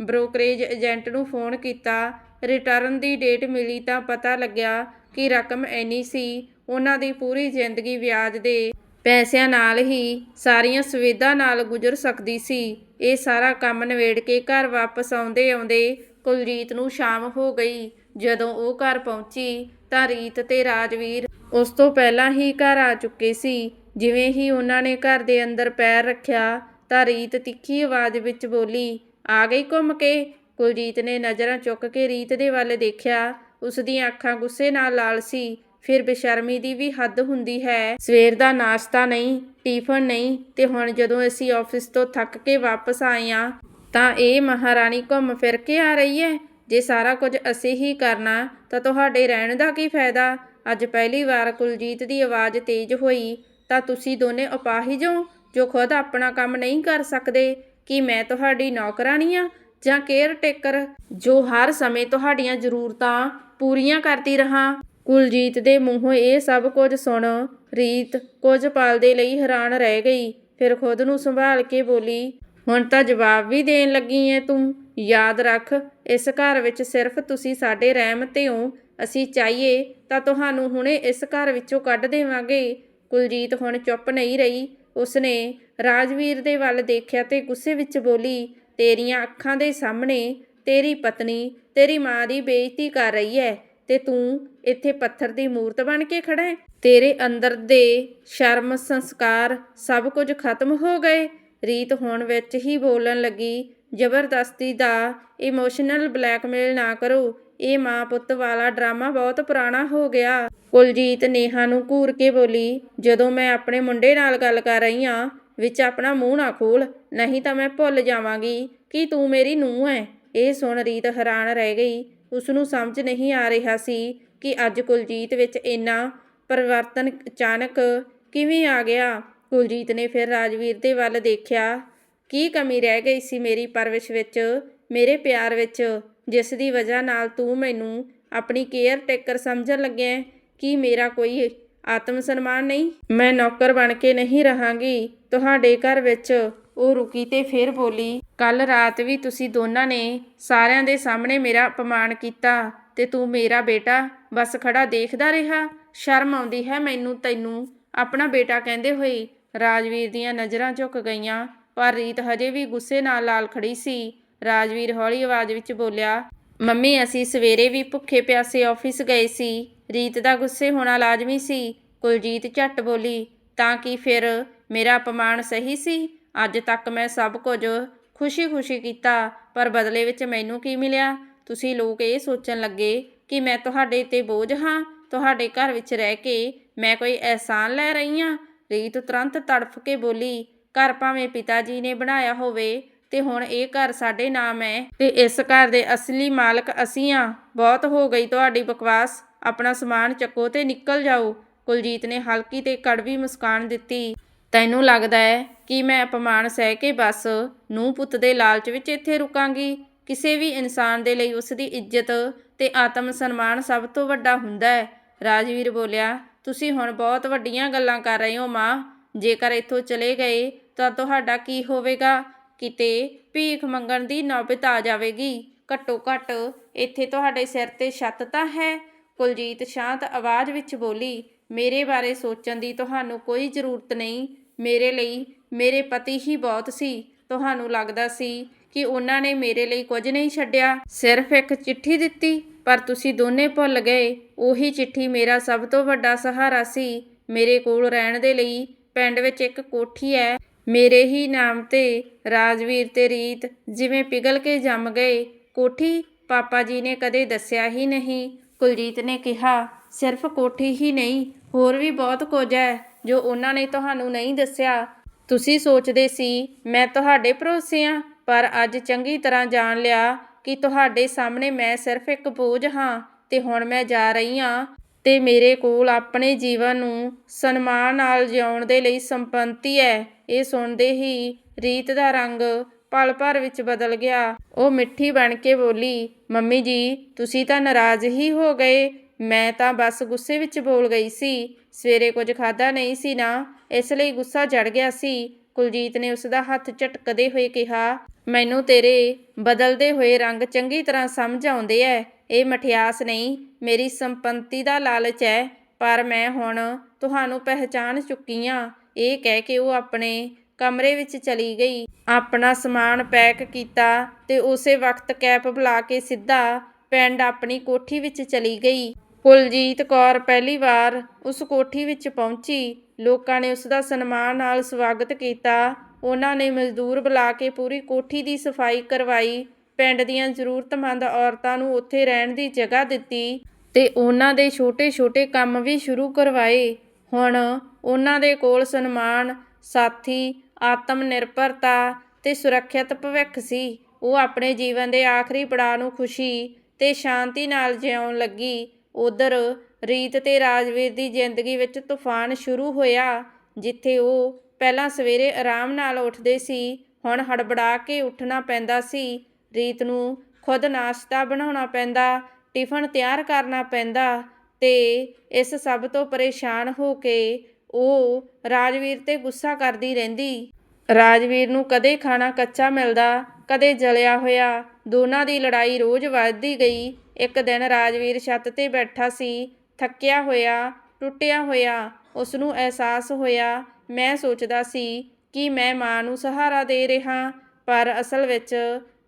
ਬ੍ਰੋਕਰੇਜ ਏਜੰਟ ਨੂੰ ਫੋਨ ਕੀਤਾ। ਰਿਟਰਨ ਦੀ ਡੇਟ ਮਿਲੀ ਤਾਂ ਪਤਾ ਲੱਗਿਆ ਕਿ ਰਕਮ ਐਨੀ ਸੀ। ਉਹਨਾਂ ਦੀ ਪੂਰੀ ਜ਼ਿੰਦਗੀ ਵਿਆਜ ਦੇ ਪੈਸਿਆਂ ਨਾਲ ਹੀ ਸਾਰੀਆਂ ਸੁਵਿਧਾ ਨਾਲ ਗੁਜ਼ਰ ਸਕਦੀ ਸੀ। ਇਹ ਸਾਰਾ ਕੰਮ ਨਵੇੜ ਕੇ ਘਰ ਵਾਪਸ ਆਉਂਦੇ ਆਉਂਦੇ ਕੁਲਜੀਤ ਨੂੰ ਸ਼ਾਮ ਹੋ ਗਈ। ਜਦੋਂ ਉਹ ਘਰ ਪਹੁੰਚੀ ਤਾਂ ਰੀਤ ਤੇ ਰਾਜਵੀਰ ਉਸ ਤੋਂ ਪਹਿਲਾਂ ਹੀ ਘਰ ਆ ਚੁੱਕੇ ਸੀ। ਜਿਵੇਂ ਹੀ ਉਹਨਾਂ ਨੇ ਘਰ ਦੇ ਅੰਦਰ ਪੈਰ ਰੱਖਿਆ ਤਾਂ ਰੀਤ ਤਿੱਖੀ ਆਵਾਜ਼ ਵਿੱਚ ਬੋਲੀ, ਆ ਗਈ ਘੁੰਮ ਕੇ? ਕੁਲਜੀਤ ਨੇ ਨਜ਼ਰਾਂ ਚੁੱਕ ਕੇ ਰੀਤ ਦੇ ਵੱਲ ਦੇਖਿਆ। ਉਸ ਦੀਆਂ ਅੱਖਾਂ ਗੁੱਸੇ ਨਾਲ ਲਾਲ ਸੀ। ਫਿਰ ਬੇਸ਼ਰਮੀ ਦੀ ਵੀ ਹੱਦ ਹੁੰਦੀ ਹੈ। ਸਵੇਰ ਦਾ ਨਾਸ਼ਤਾ ਨਹੀਂ, ਟਿਫਨ ਨਹੀਂ ਤੇ ਹੁਣ ਜਦੋਂ ਅਸੀਂ ਆਫਿਸ ਤੋਂ ਥੱਕ ਕੇ ਵਾਪਸ ਆਏ ਆ ਤਾਂ ਇਹ ਮਹਾਰਾਣੀ ਘੁੰਮ ਫਿਰ ਕੇ ਆ ਰਹੀ ਹੈ। ਜੇ ਸਾਰਾ ਕੁਝ ਅਸੀਂ ਹੀ ਕਰਨਾ, ਤਾਂ ਤੁਹਾਡੇ ਰਹਿਣ ਦਾ ਕੀ ਫਾਇਦਾ? ਅੱਜ ਪਹਿਲੀ ਵਾਰ ਕੁਲਜੀਤ ਦੀ ਆਵਾਜ਼ ਤੇਜ਼ ਹੋਈ, ਤਾਂ ਤੁਸੀਂ ਦੋਨੇ ਉਪਾਹਿਜ ਹੋ, ਜੋ ਖੁਦ ਆਪਣਾ ਕੰਮ ਨਹੀਂ ਕਰ ਸਕਦੇ। ਕਿ ਮੈਂ ਤੁਹਾਡੀ ਨੌਕਰਾਨੀ ਆ ਜਾਂ ਕੇਅਰ ਟੇਕਰ ਜੋ ਹਰ ਸਮੇਂ ਤੁਹਾਡੀਆਂ ਜ਼ਰੂਰਤਾਂ ਪੂਰੀਆਂ ਕਰਦੀ ਰਹਾ? ਕੁਲਜੀਤ ਦੇ ਮੂੰਹੋਂ ਇਹ ਸਭ ਕੁਝ ਸੁਣ ਰੀਤ ਕੁਝ ਪਲ ਦੇ ਲਈ ਹੈਰਾਨ ਰਹਿ ਗਈ। ਫਿਰ ਖੁਦ ਨੂੰ ਸੰਭਾਲ ਕੇ ਬੋਲੀ, ਹੁਣ ਤਾਂ ਜਵਾਬ ਵੀ ਦੇਣ ਲੱਗੀ ਐ ਤੂੰ। ਯਾਦ ਰੱਖ, ਇਸ ਘਰ ਵਿੱਚ ਸਿਰਫ ਤੁਸੀਂ ਸਾਡੇ ਰਹਿਮ ਤੇ ਹੋ ਅਸੀਂ ਚਾਹੀਏ ਤਾਂ ਤੁਹਾਨੂੰ ਹੁਣੇ ਇਸ ਘਰ ਵਿੱਚੋਂ ਕੱਢ ਦੇਵਾਂਗੇ। ਕੁਲਜੀਤ ਹੁਣ ਚੁੱਪ ਨਹੀਂ ਰਹੀ। ਉਸਨੇ ਰਾਜਵੀਰ ਦੇ ਵੱਲ ਦੇਖਿਆ ਤੇ ਗੁੱਸੇ ਵਿੱਚ ਬੋਲੀ, ਤੇਰੀਆਂ ਅੱਖਾਂ ਦੇ ਸਾਹਮਣੇ ਤੇਰੀ ਪਤਨੀ, ਤੇਰੀ ਮਾਂ ਦੀ ਬੇਇੱਜ਼ਤੀ ਕਰ ਰਹੀ ਹੈ ਤੇ ਤੂੰ ਇੱਥੇ ਪੱਥਰ ਦੀ ਮੂਰਤ ਬਣ ਕੇ ਖੜਾ ਹੈ? ਤੇਰੇ ਅੰਦਰ ਦੇ ਸ਼ਰਮ ਸੰਸਕਾਰ ਸਭ ਕੁਝ ਖਤਮ ਹੋ ਗਏ। ਰੀਤ ਹੋਣ ਵਿੱਚ ਹੀ ਬੋਲਣ ਲੱਗੀ, ਜ਼ਬਰਦਸਤੀ ਦਾ ਇਮੋਸ਼ਨਲ ਬਲੈਕਮੇਲ ਨਾ ਕਰੋ। ਇਹ ਮਾਂ ਪੁੱਤ ਵਾਲਾ ਡਰਾਮਾ ਬਹੁਤ ਪੁਰਾਣਾ ਹੋ ਗਿਆ। ਕੁਲਜੀਤ ਨੇਹਾ ਨੂੰ ਘੂਰ ਕੇ ਬੋਲੀ, ਜਦੋਂ ਮੈਂ ਆਪਣੇ ਮੁੰਡੇ ਨਾਲ ਗੱਲ ਕਰ ਰਹੀ ਹਾਂ ਵਿੱਚ ਆਪਣਾ ਮੂੰਹ ਨਾ ਖੋਲ, ਨਹੀਂ ਤਾਂ ਮੈਂ ਭੁੱਲ ਜਾਵਾਂਗੀ। ਕਿ ਤੂੰ ਮੇਰੀ ਨੂੰਹ ਹੈ? ਇਹ ਸੁਣ ਰੀਤ ਹੈਰਾਨ ਰਹਿ ਗਈ। ਉਸ ਨੂੰ ਸਮਝ ਨਹੀਂ ਆ ਰਿਹਾ ਸੀ ਕਿ ਅੱਜ ਕੁਲਜੀਤ ਵਿੱਚ ਇੰਨਾ ਪਰਿਵਰਤਨ ਅਚਾਨਕ ਕਿਵੇਂ ਆ ਗਿਆ। ਕੁਲਜੀਤ ਨੇ ਫਿਰ ਰਾਜਵੀਰ ਦੇ ਵੱਲ ਦੇਖਿਆ। ਕੀ ਕਮੀ ਰਹਿ ਗਈ ਸੀ ਮੇਰੀ ਪਰਵਿਸ਼ ਵਿੱਚ, ਮੇਰੇ ਪਿਆਰ ਵਿੱਚ, ਜਿਸ ਦੀ ਵਜ੍ਹਾ ਨਾਲ ਤੂੰ ਮੈਨੂੰ ਆਪਣੀ ਕੇਅਰ ਟੇਕਰ ਸਮਝਣ ਲੱਗਿਆ ਹੈ? ਕੀ ਮੇਰਾ ਕੋਈ ਆਤਮ ਸਨਮਾਨ ਨਹੀਂ? ਮੈਂ ਨੌਕਰ ਬਣ ਕੇ ਨਹੀਂ ਰਹਾਂਗੀ। ਤੁਹਾਡੇ ਘਰ ਵਿੱਚ ਉਹ ਰੁਕੀ ਤੇ ਫਿਰ ਬੋਲੀ ਕੱਲ ਰਾਤ ਵੀ ਤੁਸੀਂ ਦੋਨਾਂ ਨੇ ਸਾਰਿਆਂ ਦੇ ਸਾਹਮਣੇ ਮੇਰਾ ਅਪਮਾਨ ਕੀਤਾ ਤੇ ਤੂੰ ਮੇਰਾ ਬੇਟਾ ਬਸ ਖੜਾ ਦੇਖਦਾ ਰਿਹਾ। ਸ਼ਰਮ ਆਉਂਦੀ ਹੈ ਮੈਨੂੰ ਤੈਨੂੰ। ਆਪਣਾ ਬੇਟਾ ਕਹਿੰਦੇ ਹੋਏ ਰਾਜਵੀਰ ਦੀਆਂ ਨਜ਼ਰਾਂ ਝੁਕ ਗਈਆਂ, ਪਰ ਰੀਤ ਹਜੇ ਵੀ ਗੁੱਸੇ ਨਾਲ ਲਾਲ ਖੜੀ ਸੀ। ਰਾਜਵੀਰ ਹੌਲੀ ਆਵਾਜ਼ ਵਿੱਚ ਬੋਲਿਆ, ਮੰਮੀ, ਅਸੀਂ ਸਵੇਰੇ ਵੀ ਭੁੱਖੇ ਪਿਆਸੇ ਆਫਿਸ ਗਏ ਸੀ। ਰੀਤ ਦਾ ਗੁੱਸੇ ਹੋਣਾ ਲਾਜ਼ਮੀ ਸੀ। ਕੁਲਜੀਤ ਝੱਟ ਬੋਲੀ, ਤਾਂ ਕਿ ਫਿਰ ਮੇਰਾ ਅਪਮਾਨ ਸਹੀ ਸੀ? ਅੱਜ ਤੱਕ ਮੈਂ ਸਭ ਕੁਝ ਖੁਸ਼ੀ-ਖੁਸ਼ੀ ਕੀਤਾ, ਪਰ ਬਦਲੇ ਵਿੱਚ ਮੈਨੂੰ ਕੀ ਮਿਲਿਆ? ਤੁਸੀਂ ਲੋਕ ਇਹ ਸੋਚਣ ਲੱਗੇ ਕਿ ਮੈਂ ਤੁਹਾਡੇ ਤੇ ਬੋਝ ਹਾਂ, ਤੁਹਾਡੇ ਘਰ ਵਿੱਚ ਰਹਿ ਕੇ ਮੈਂ ਕੋਈ ਅਹਿਸਾਨ ਲੈ ਰਹੀ ਹਾਂ? ਰੀਤ ਤੁਰੰਤ ਤੜਫ ਕੇ ਬੋਲੀ, ਘਰ ਭਾਵੇਂ ਪਿਤਾ ਜੀ ਨੇ ਬਣਾਇਆ ਹੋਵੇ, ਤੇ ਹੁਣ ਇਹ ਘਰ ਸਾਡੇ ਨਾਮ ਹੈ, ਤੇ ਇਸ ਘਰ ਦੇ ਅਸਲੀ ਮਾਲਕ ਅਸੀਂ ਆ ਬਹੁਤ ਹੋ ਗਈ ਤੁਹਾਡੀ ਬਕਵਾਸ। ਆਪਣਾ ਸਮਾਨ ਚੱਕੋ ਤੇ ਨਿਕਲ ਜਾਓ। ਕੁਲਜੀਤ ਨੇ ਹਲਕੀ ਤੇ ਕੜਵੀ ਮੁਸਕਾਨ ਦਿੱਤੀ। ਤੈਨੂੰ ਲੱਗਦਾ ਹੈ ਕਿ ਮੈਂ ਅਪਮਾਨ ਸਹਿ ਕੇ ਬਸ ਨੂੰ ਪੁੱਤ ਦੇ ਲਾਲਚ ਵਿੱਚ ਇੱਥੇ ਰੁਕਾਂਗੀ? ਕਿਸੇ ਵੀ ਇਨਸਾਨ ਦੇ ਲਈ ਉਸ ਦੀ ਇੱਜ਼ਤ ਤੇ ਆਤਮ ਸਨਮਾਨ ਸਭ ਤੋਂ ਵੱਡਾ ਹੁੰਦਾ ਹੈ। ਰਾਜਵੀਰ ਬੋਲਿਆ, ਤੁਸੀਂ ਹੁਣ ਬਹੁਤ ਵੱਡੀਆਂ ਗੱਲਾਂ ਕਰ ਰਹੇ ਹੋ ਮਾਂ। ਜੇਕਰ ਇੱਥੋਂ ਚਲੇ ਗਏ ਤਾਂ ਤੁਹਾਡਾ ਕੀ ਹੋਵੇਗਾ? ਕਿਤੇ ਭੀਖ ਮੰਗਣ ਦੀ ਨੌਬਤ ਆ ਜਾਵੇਗੀ। ਘੱਟੋ ਘੱਟ ਇੱਥੇ ਤੁਹਾਡੇ ਸਿਰ ਤੇ ਛੱਤ ਤਾਂ ਹੈ। ਕੁਲਜੀਤ ਸ਼ਾਂਤ ਆਵਾਜ਼ ਵਿੱਚ ਬੋਲੀ ਮੇਰੇ ਬਾਰੇ ਸੋਚਣ ਦੀ ਤੁਹਾਨੂੰ ਕੋਈ ਜ਼ਰੂਰਤ ਨਹੀਂ। ਮੇਰੇ ਲਈ, ਮੇਰੇ ਪਤੀ ਹੀ ਬਹੁਤ ਸੀ। ਤੁਹਾਨੂੰ ਲੱਗਦਾ ਸੀ ਕਿ ਉਹਨਾਂ ਨੇ ਮੇਰੇ ਲਈ ਕੁਝ ਨਹੀਂ ਛੱਡਿਆ। ਸਿਰਫ ਇੱਕ ਚਿੱਠੀ ਦਿੱਤੀ, ਪਰ ਤੁਸੀਂ ਦੋਨੇ ਭੁੱਲ ਗਏ। ਉਹੀ ਚਿੱਠੀ ਮੇਰਾ ਸਭ ਤੋਂ ਵੱਡਾ ਸਹਾਰਾ ਸੀ। ਮੇਰੇ ਕੋਲ ਰਹਿਣ ਦੇ ਲਈ ਪਿੰਡ ਵਿੱਚ ਇੱਕ ਕੋਠੀ ਹੈ। ਮੇਰੇ ਹੀ ਨਾਮ ਤੇ ਰਾਜਵੀਰ ਤੇ ਰੀਤ ਜਿਵੇਂ ਪਿਘਲ ਕੇ ਜੰਮ ਗਏ। ਕੋਠੀ ਪਾਪਾ ਜੀ ਨੇ ਕਦੇ ਦੱਸਿਆ ਹੀ ਨਹੀਂ। ਕੁਲਜੀਤ ਨੇ ਕਿਹਾ, ਸਿਰਫ ਕੋਠੀ ਹੀ ਨਹੀਂ ਹੋਰ ਵੀ ਬਹੁਤ ਕੁਝ ਹੈ ਜੋ ਉਹਨਾਂ ਨੇ ਤੁਹਾਨੂੰ ਨਹੀਂ ਦੱਸਿਆ। ਤੁਸੀਂ ਸੋਚਦੇ ਸੀ, ਮੈਂ ਤੁਹਾਡੇ ਭਰੋਸੇ ਆ, ਪਰ ਅੱਜ ਚੰਗੀ ਤਰ੍ਹਾਂ ਜਾਣ ਲਿਆ ਕਿ ਤੁਹਾਡੇ ਸਾਹਮਣੇ ਮੈਂ ਸਿਰਫ ਇੱਕ ਬੋਝ ਹਾਂ ਤੇ ਹੁਣ ਮੈਂ ਜਾ ਰਹੀ ਹਾਂ ਤੇ ਮੇਰੇ ਕੋਲ ਆਪਣੇ ਜੀਵਨ ਨੂੰ ਸਨਮਾਨ ਨਾਲ ਜਿਉਣ ਦੇ ਲਈ ਸੰਪੰਤੀ ਹੈ। ਇਹ ਸੁਣਦੇ ਹੀ ਰੀਤ ਦਾ ਰੰਗ ਪਲ ਭਰ ਵਿੱਚ ਬਦਲ ਗਿਆ। ਉਹ ਮਿੱਠੀ ਬਣ ਕੇ ਬੋਲੀ, ਮੰਮੀ ਜੀ, ਤੁਸੀਂ ਤਾਂ ਨਾਰਾਜ਼ ਹੀ ਹੋ ਗਏ ਮੈਂ ਤਾਂ ਬਸ ਗੁੱਸੇ ਵਿੱਚ ਬੋਲ ਗਈ ਸੀ, ਸਵੇਰੇ ਕੁਝ ਖਾਦਾ ਨਹੀਂ ਸੀ ਨਾ, ਇਸ ਲਈ ਗੁੱਸਾ ਚੜ ਗਿਆ ਸੀ। ਕੁਲਜੀਤ ਨੇ ਉਸ ਦਾ ਹੱਥ ਝਟਕਦੇ ਹੋਏ ਕਿਹਾ, ਮੈਨੂੰ ਤੇਰੇ ਬਦਲਦੇ ਹੋਏ ਰੰਗ ਚੰਗੀ ਤਰ੍ਹਾਂ ਸਮਝ ਆਉਂਦੇ ਐ। ਇਹ ਮਠਿਆਸ ਨਹੀਂ, ਮੇਰੀ ਸੰਪੰਤੀ ਦਾ ਲਾਲਚ ਹੈ ਪਰ ਮੈਂ ਹੁਣ ਤੁਹਾਨੂੰ ਪਹਿਚਾਨ ਚੁੱਕੀ ਆ। ਇਹ ਕਹਿ ਕੇ ਉਹ ਆਪਣੇ ਕਮਰੇ ਵਿੱਚ ਚਲੀ ਗਈ। ਆਪਣਾ ਸਮਾਨ ਪੈਕ ਕੀਤਾ ਤੇ ਉਸੇ ਵਕਤ ਕੈਪ ਬੁਲਾ ਕੇ ਸਿੱਧਾ ਪਿੰਡ ਆਪਣੀ ਕੋਠੀ ਵਿੱਚ ਚਲੀ ਗਈ। ਕੁਲਜੀਤ ਕੌਰ ਪਹਿਲੀ ਵਾਰ ਉਸ ਕੋਠੀ ਵਿੱਚ ਪਹੁੰਚੀ। ਲੋਕਾਂ ਨੇ ਉਸ ਦਾ ਸਨਮਾਨ ਨਾਲ ਸਵਾਗਤ ਕੀਤਾ। ਉਹਨਾਂ ਨੇ ਮਜ਼ਦੂਰ ਬੁਲਾ ਕੇ ਪੂਰੀ ਕੋਠੀ ਦੀ ਸਫ਼ਾਈ ਕਰਵਾਈ। ਪਿੰਡ ਦੀਆਂ ਜ਼ਰੂਰਤਮੰਦ ਔਰਤਾਂ ਨੂੰ ਉੱਥੇ ਰਹਿਣ ਦੀ ਜਗ੍ਹਾ ਦਿੱਤੀ ਤੇ ਉਹਨਾਂ ਦੇ ਛੋਟੇ-ਛੋਟੇ ਕੰਮ ਵੀ ਸ਼ੁਰੂ ਕਰਵਾਏ। ਹੁਣ ਉਹਨਾਂ ਦੇ ਕੋਲ ਸਨਮਾਨ, ਸਾਥੀ ਆਤਮ ਨਿਰਭਰਤਾ ਤੇ ਸੁਰੱਖਿਅਤ ਭਵਿੱਖ ਸੀ। ਉਹ ਆਪਣੇ ਜੀਵਨ ਦੇ ਆਖਰੀ ਪੜਾਅ ਨੂੰ ਖੁਸ਼ੀ ਤੇ ਸ਼ਾਂਤੀ ਨਾਲ ਜਿਉਣ ਲੱਗੀ। ਉਧਰ ਰੀਤ ਤੇ ਰਾਜਵੀਰ ਦੀ ਜ਼ਿੰਦਗੀ ਵਿੱਚ ਤੂਫਾਨ ਸ਼ੁਰੂ ਹੋਇਆ, ਜਿੱਥੇ ਉਹ ਪਹਿਲਾਂ ਸਵੇਰੇ ਆਰਾਮ ਨਾਲ ਉੱਠਦੇ ਸੀ, ਹੁਣ ਹੜਬੜਾ ਕੇ ਉੱਠਣਾ ਪੈਂਦਾ ਸੀ। ਰੀਤ ਨੂੰ ਖੁਦ ਨਾਸ਼ਤਾ ਬਣਾਉਣਾ ਪੈਂਦਾ, ਟਿਫਨ ਤਿਆਰ ਕਰਨਾ ਪੈਂਦਾ ਤੇ ਇਸ ਸਭ ਤੋਂ ਪਰੇਸ਼ਾਨ ਹੋ ਕੇ ਉਹ ਰਾਜਵੀਰ ਤੇ ਗੁੱਸਾ ਕਰਦੀ ਰਹਿੰਦੀ। ਰਾਜਵੀਰ ਨੂੰ ਕਦੇ ਖਾਣਾ ਕੱਚਾ ਮਿਲਦਾ, ਕਦੇ ਜਲਿਆ ਹੋਇਆ, ਦੋਨਾਂ ਦੀ ਲੜਾਈ ਰੋਜ਼ ਵੱਧਦੀ ਗਈ। ਇੱਕ ਦਿਨ ਰਾਜਵੀਰ ਛੱਤ ਤੇ ਬੈਠਾ ਸੀ, ਥੱਕਿਆ ਹੋਇਆ, ਟੁੱਟਿਆ ਹੋਇਆ ਉਸ ਨੂੰ ਅਹਿਸਾਸ ਹੋਇਆ। ਮੈਂ ਸੋਚਦਾ ਸੀ ਕਿ ਮੈਂ ਮਾਂ ਨੂੰ ਸਹਾਰਾ ਦੇ ਰਿਹਾ, ਪਰ ਅਸਲ ਵਿੱਚ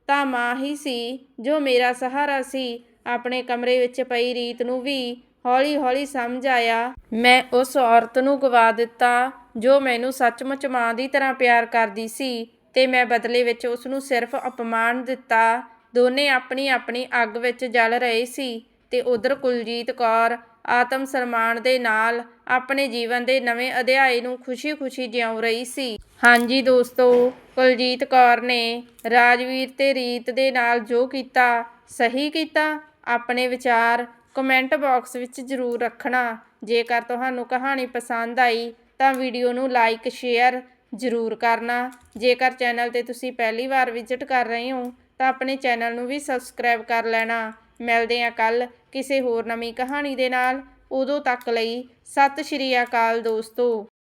ਤਾਂ ਮਾਂ ਹੀ ਸੀ ਜੋ ਮੇਰਾ ਸਹਾਰਾ ਸੀ। ਆਪਣੇ ਕਮਰੇ ਵਿੱਚ ਪਈ ਰੀਤ ਨੂੰ ਵੀ ਹੌਲੀ-ਹੌਲੀ ਸਮਝ ਆਇਆ। ਮੈਂ ਉਸ ਔਰਤ ਨੂੰ ਗਵਾ ਦਿੱਤਾ, ਜੋ ਮੈਨੂੰ ਸੱਚਮੁੱਚ ਮਾਂ ਦੀ ਤਰ੍ਹਾਂ ਪਿਆਰ ਕਰਦੀ ਸੀ ਤੇ ਮੈਂ ਬਦਲੇ ਵਿੱਚ ਉਸ ਨੂੰ ਸਿਰਫ ਅਪਮਾਨ ਦਿੱਤਾ। ਦੋਨੇ ਆਪਣੀ ਆਪਣੀ ਅੱਗ ਵਿੱਚ ਜਲ ਰਹੇ ਸੀ ਤੇ ਉਧਰ ਕੁਲਜੀਤ ਕੌਰ ਆਤਮ ਸਨਮਾਨ ਦੇ ਨਾਲ ਆਪਣੇ ਜੀਵਨ ਦੇ ਨਵੇਂ ਅਧਿਆਏ ਨੂੰ ਖੁਸ਼ੀ-ਖੁਸ਼ੀ ਜਿਉਂ ਰਹੀ ਸੀ। ਹਾਂਜੀ ਦੋਸਤੋ, ਕੁਲਜੀਤ ਕੌਰ ਨੇ ਰਾਜਵੀਰ ਤੇ ਰੀਤ ਦੇ ਨਾਲ ਜੋ ਕੀਤਾ, ਸਹੀ ਕੀਤਾ, ਆਪਣੇ ਵਿਚਾਰ ਕਮੈਂਟ ਬਾਕਸ ਵਿੱਚ ਜ਼ਰੂਰ ਰੱਖਣਾ। ਜੇਕਰ ਤੁਹਾਨੂੰ ਕਹਾਣੀ ਪਸੰਦ ਆਈ, ਤਾਂ ਵੀਡੀਓ ਨੂੰ ਲਾਈਕ, ਸ਼ੇਅਰ ਜ਼ਰੂਰ ਕਰਨਾ। ਜੇਕਰ ਚੈਨਲ ਤੇ ਤੁਸੀਂ ਪਹਿਲੀ ਵਾਰ ਵਿਜ਼ਿਟ ਕਰ ਰਹੇ ਹੋ ਤਾਂ ਆਪਣੇ ਚੈਨਲ ਨੂੰ ਵੀ ਸਬਸਕ੍ਰਾਈਬ ਕਰ ਲੈਣਾ। ਮਿਲਦੇ ਹਾਂ ਕੱਲ ਕਿਸੇ ਹੋਰ ਨਵੀਂ ਕਹਾਣੀ ਦੇ ਨਾਲ। ਉਦੋਂ ਤੱਕ ਲਈ ਸਤਿ ਸ਼੍ਰੀ ਅਕਾਲ ਦੋਸਤੋ।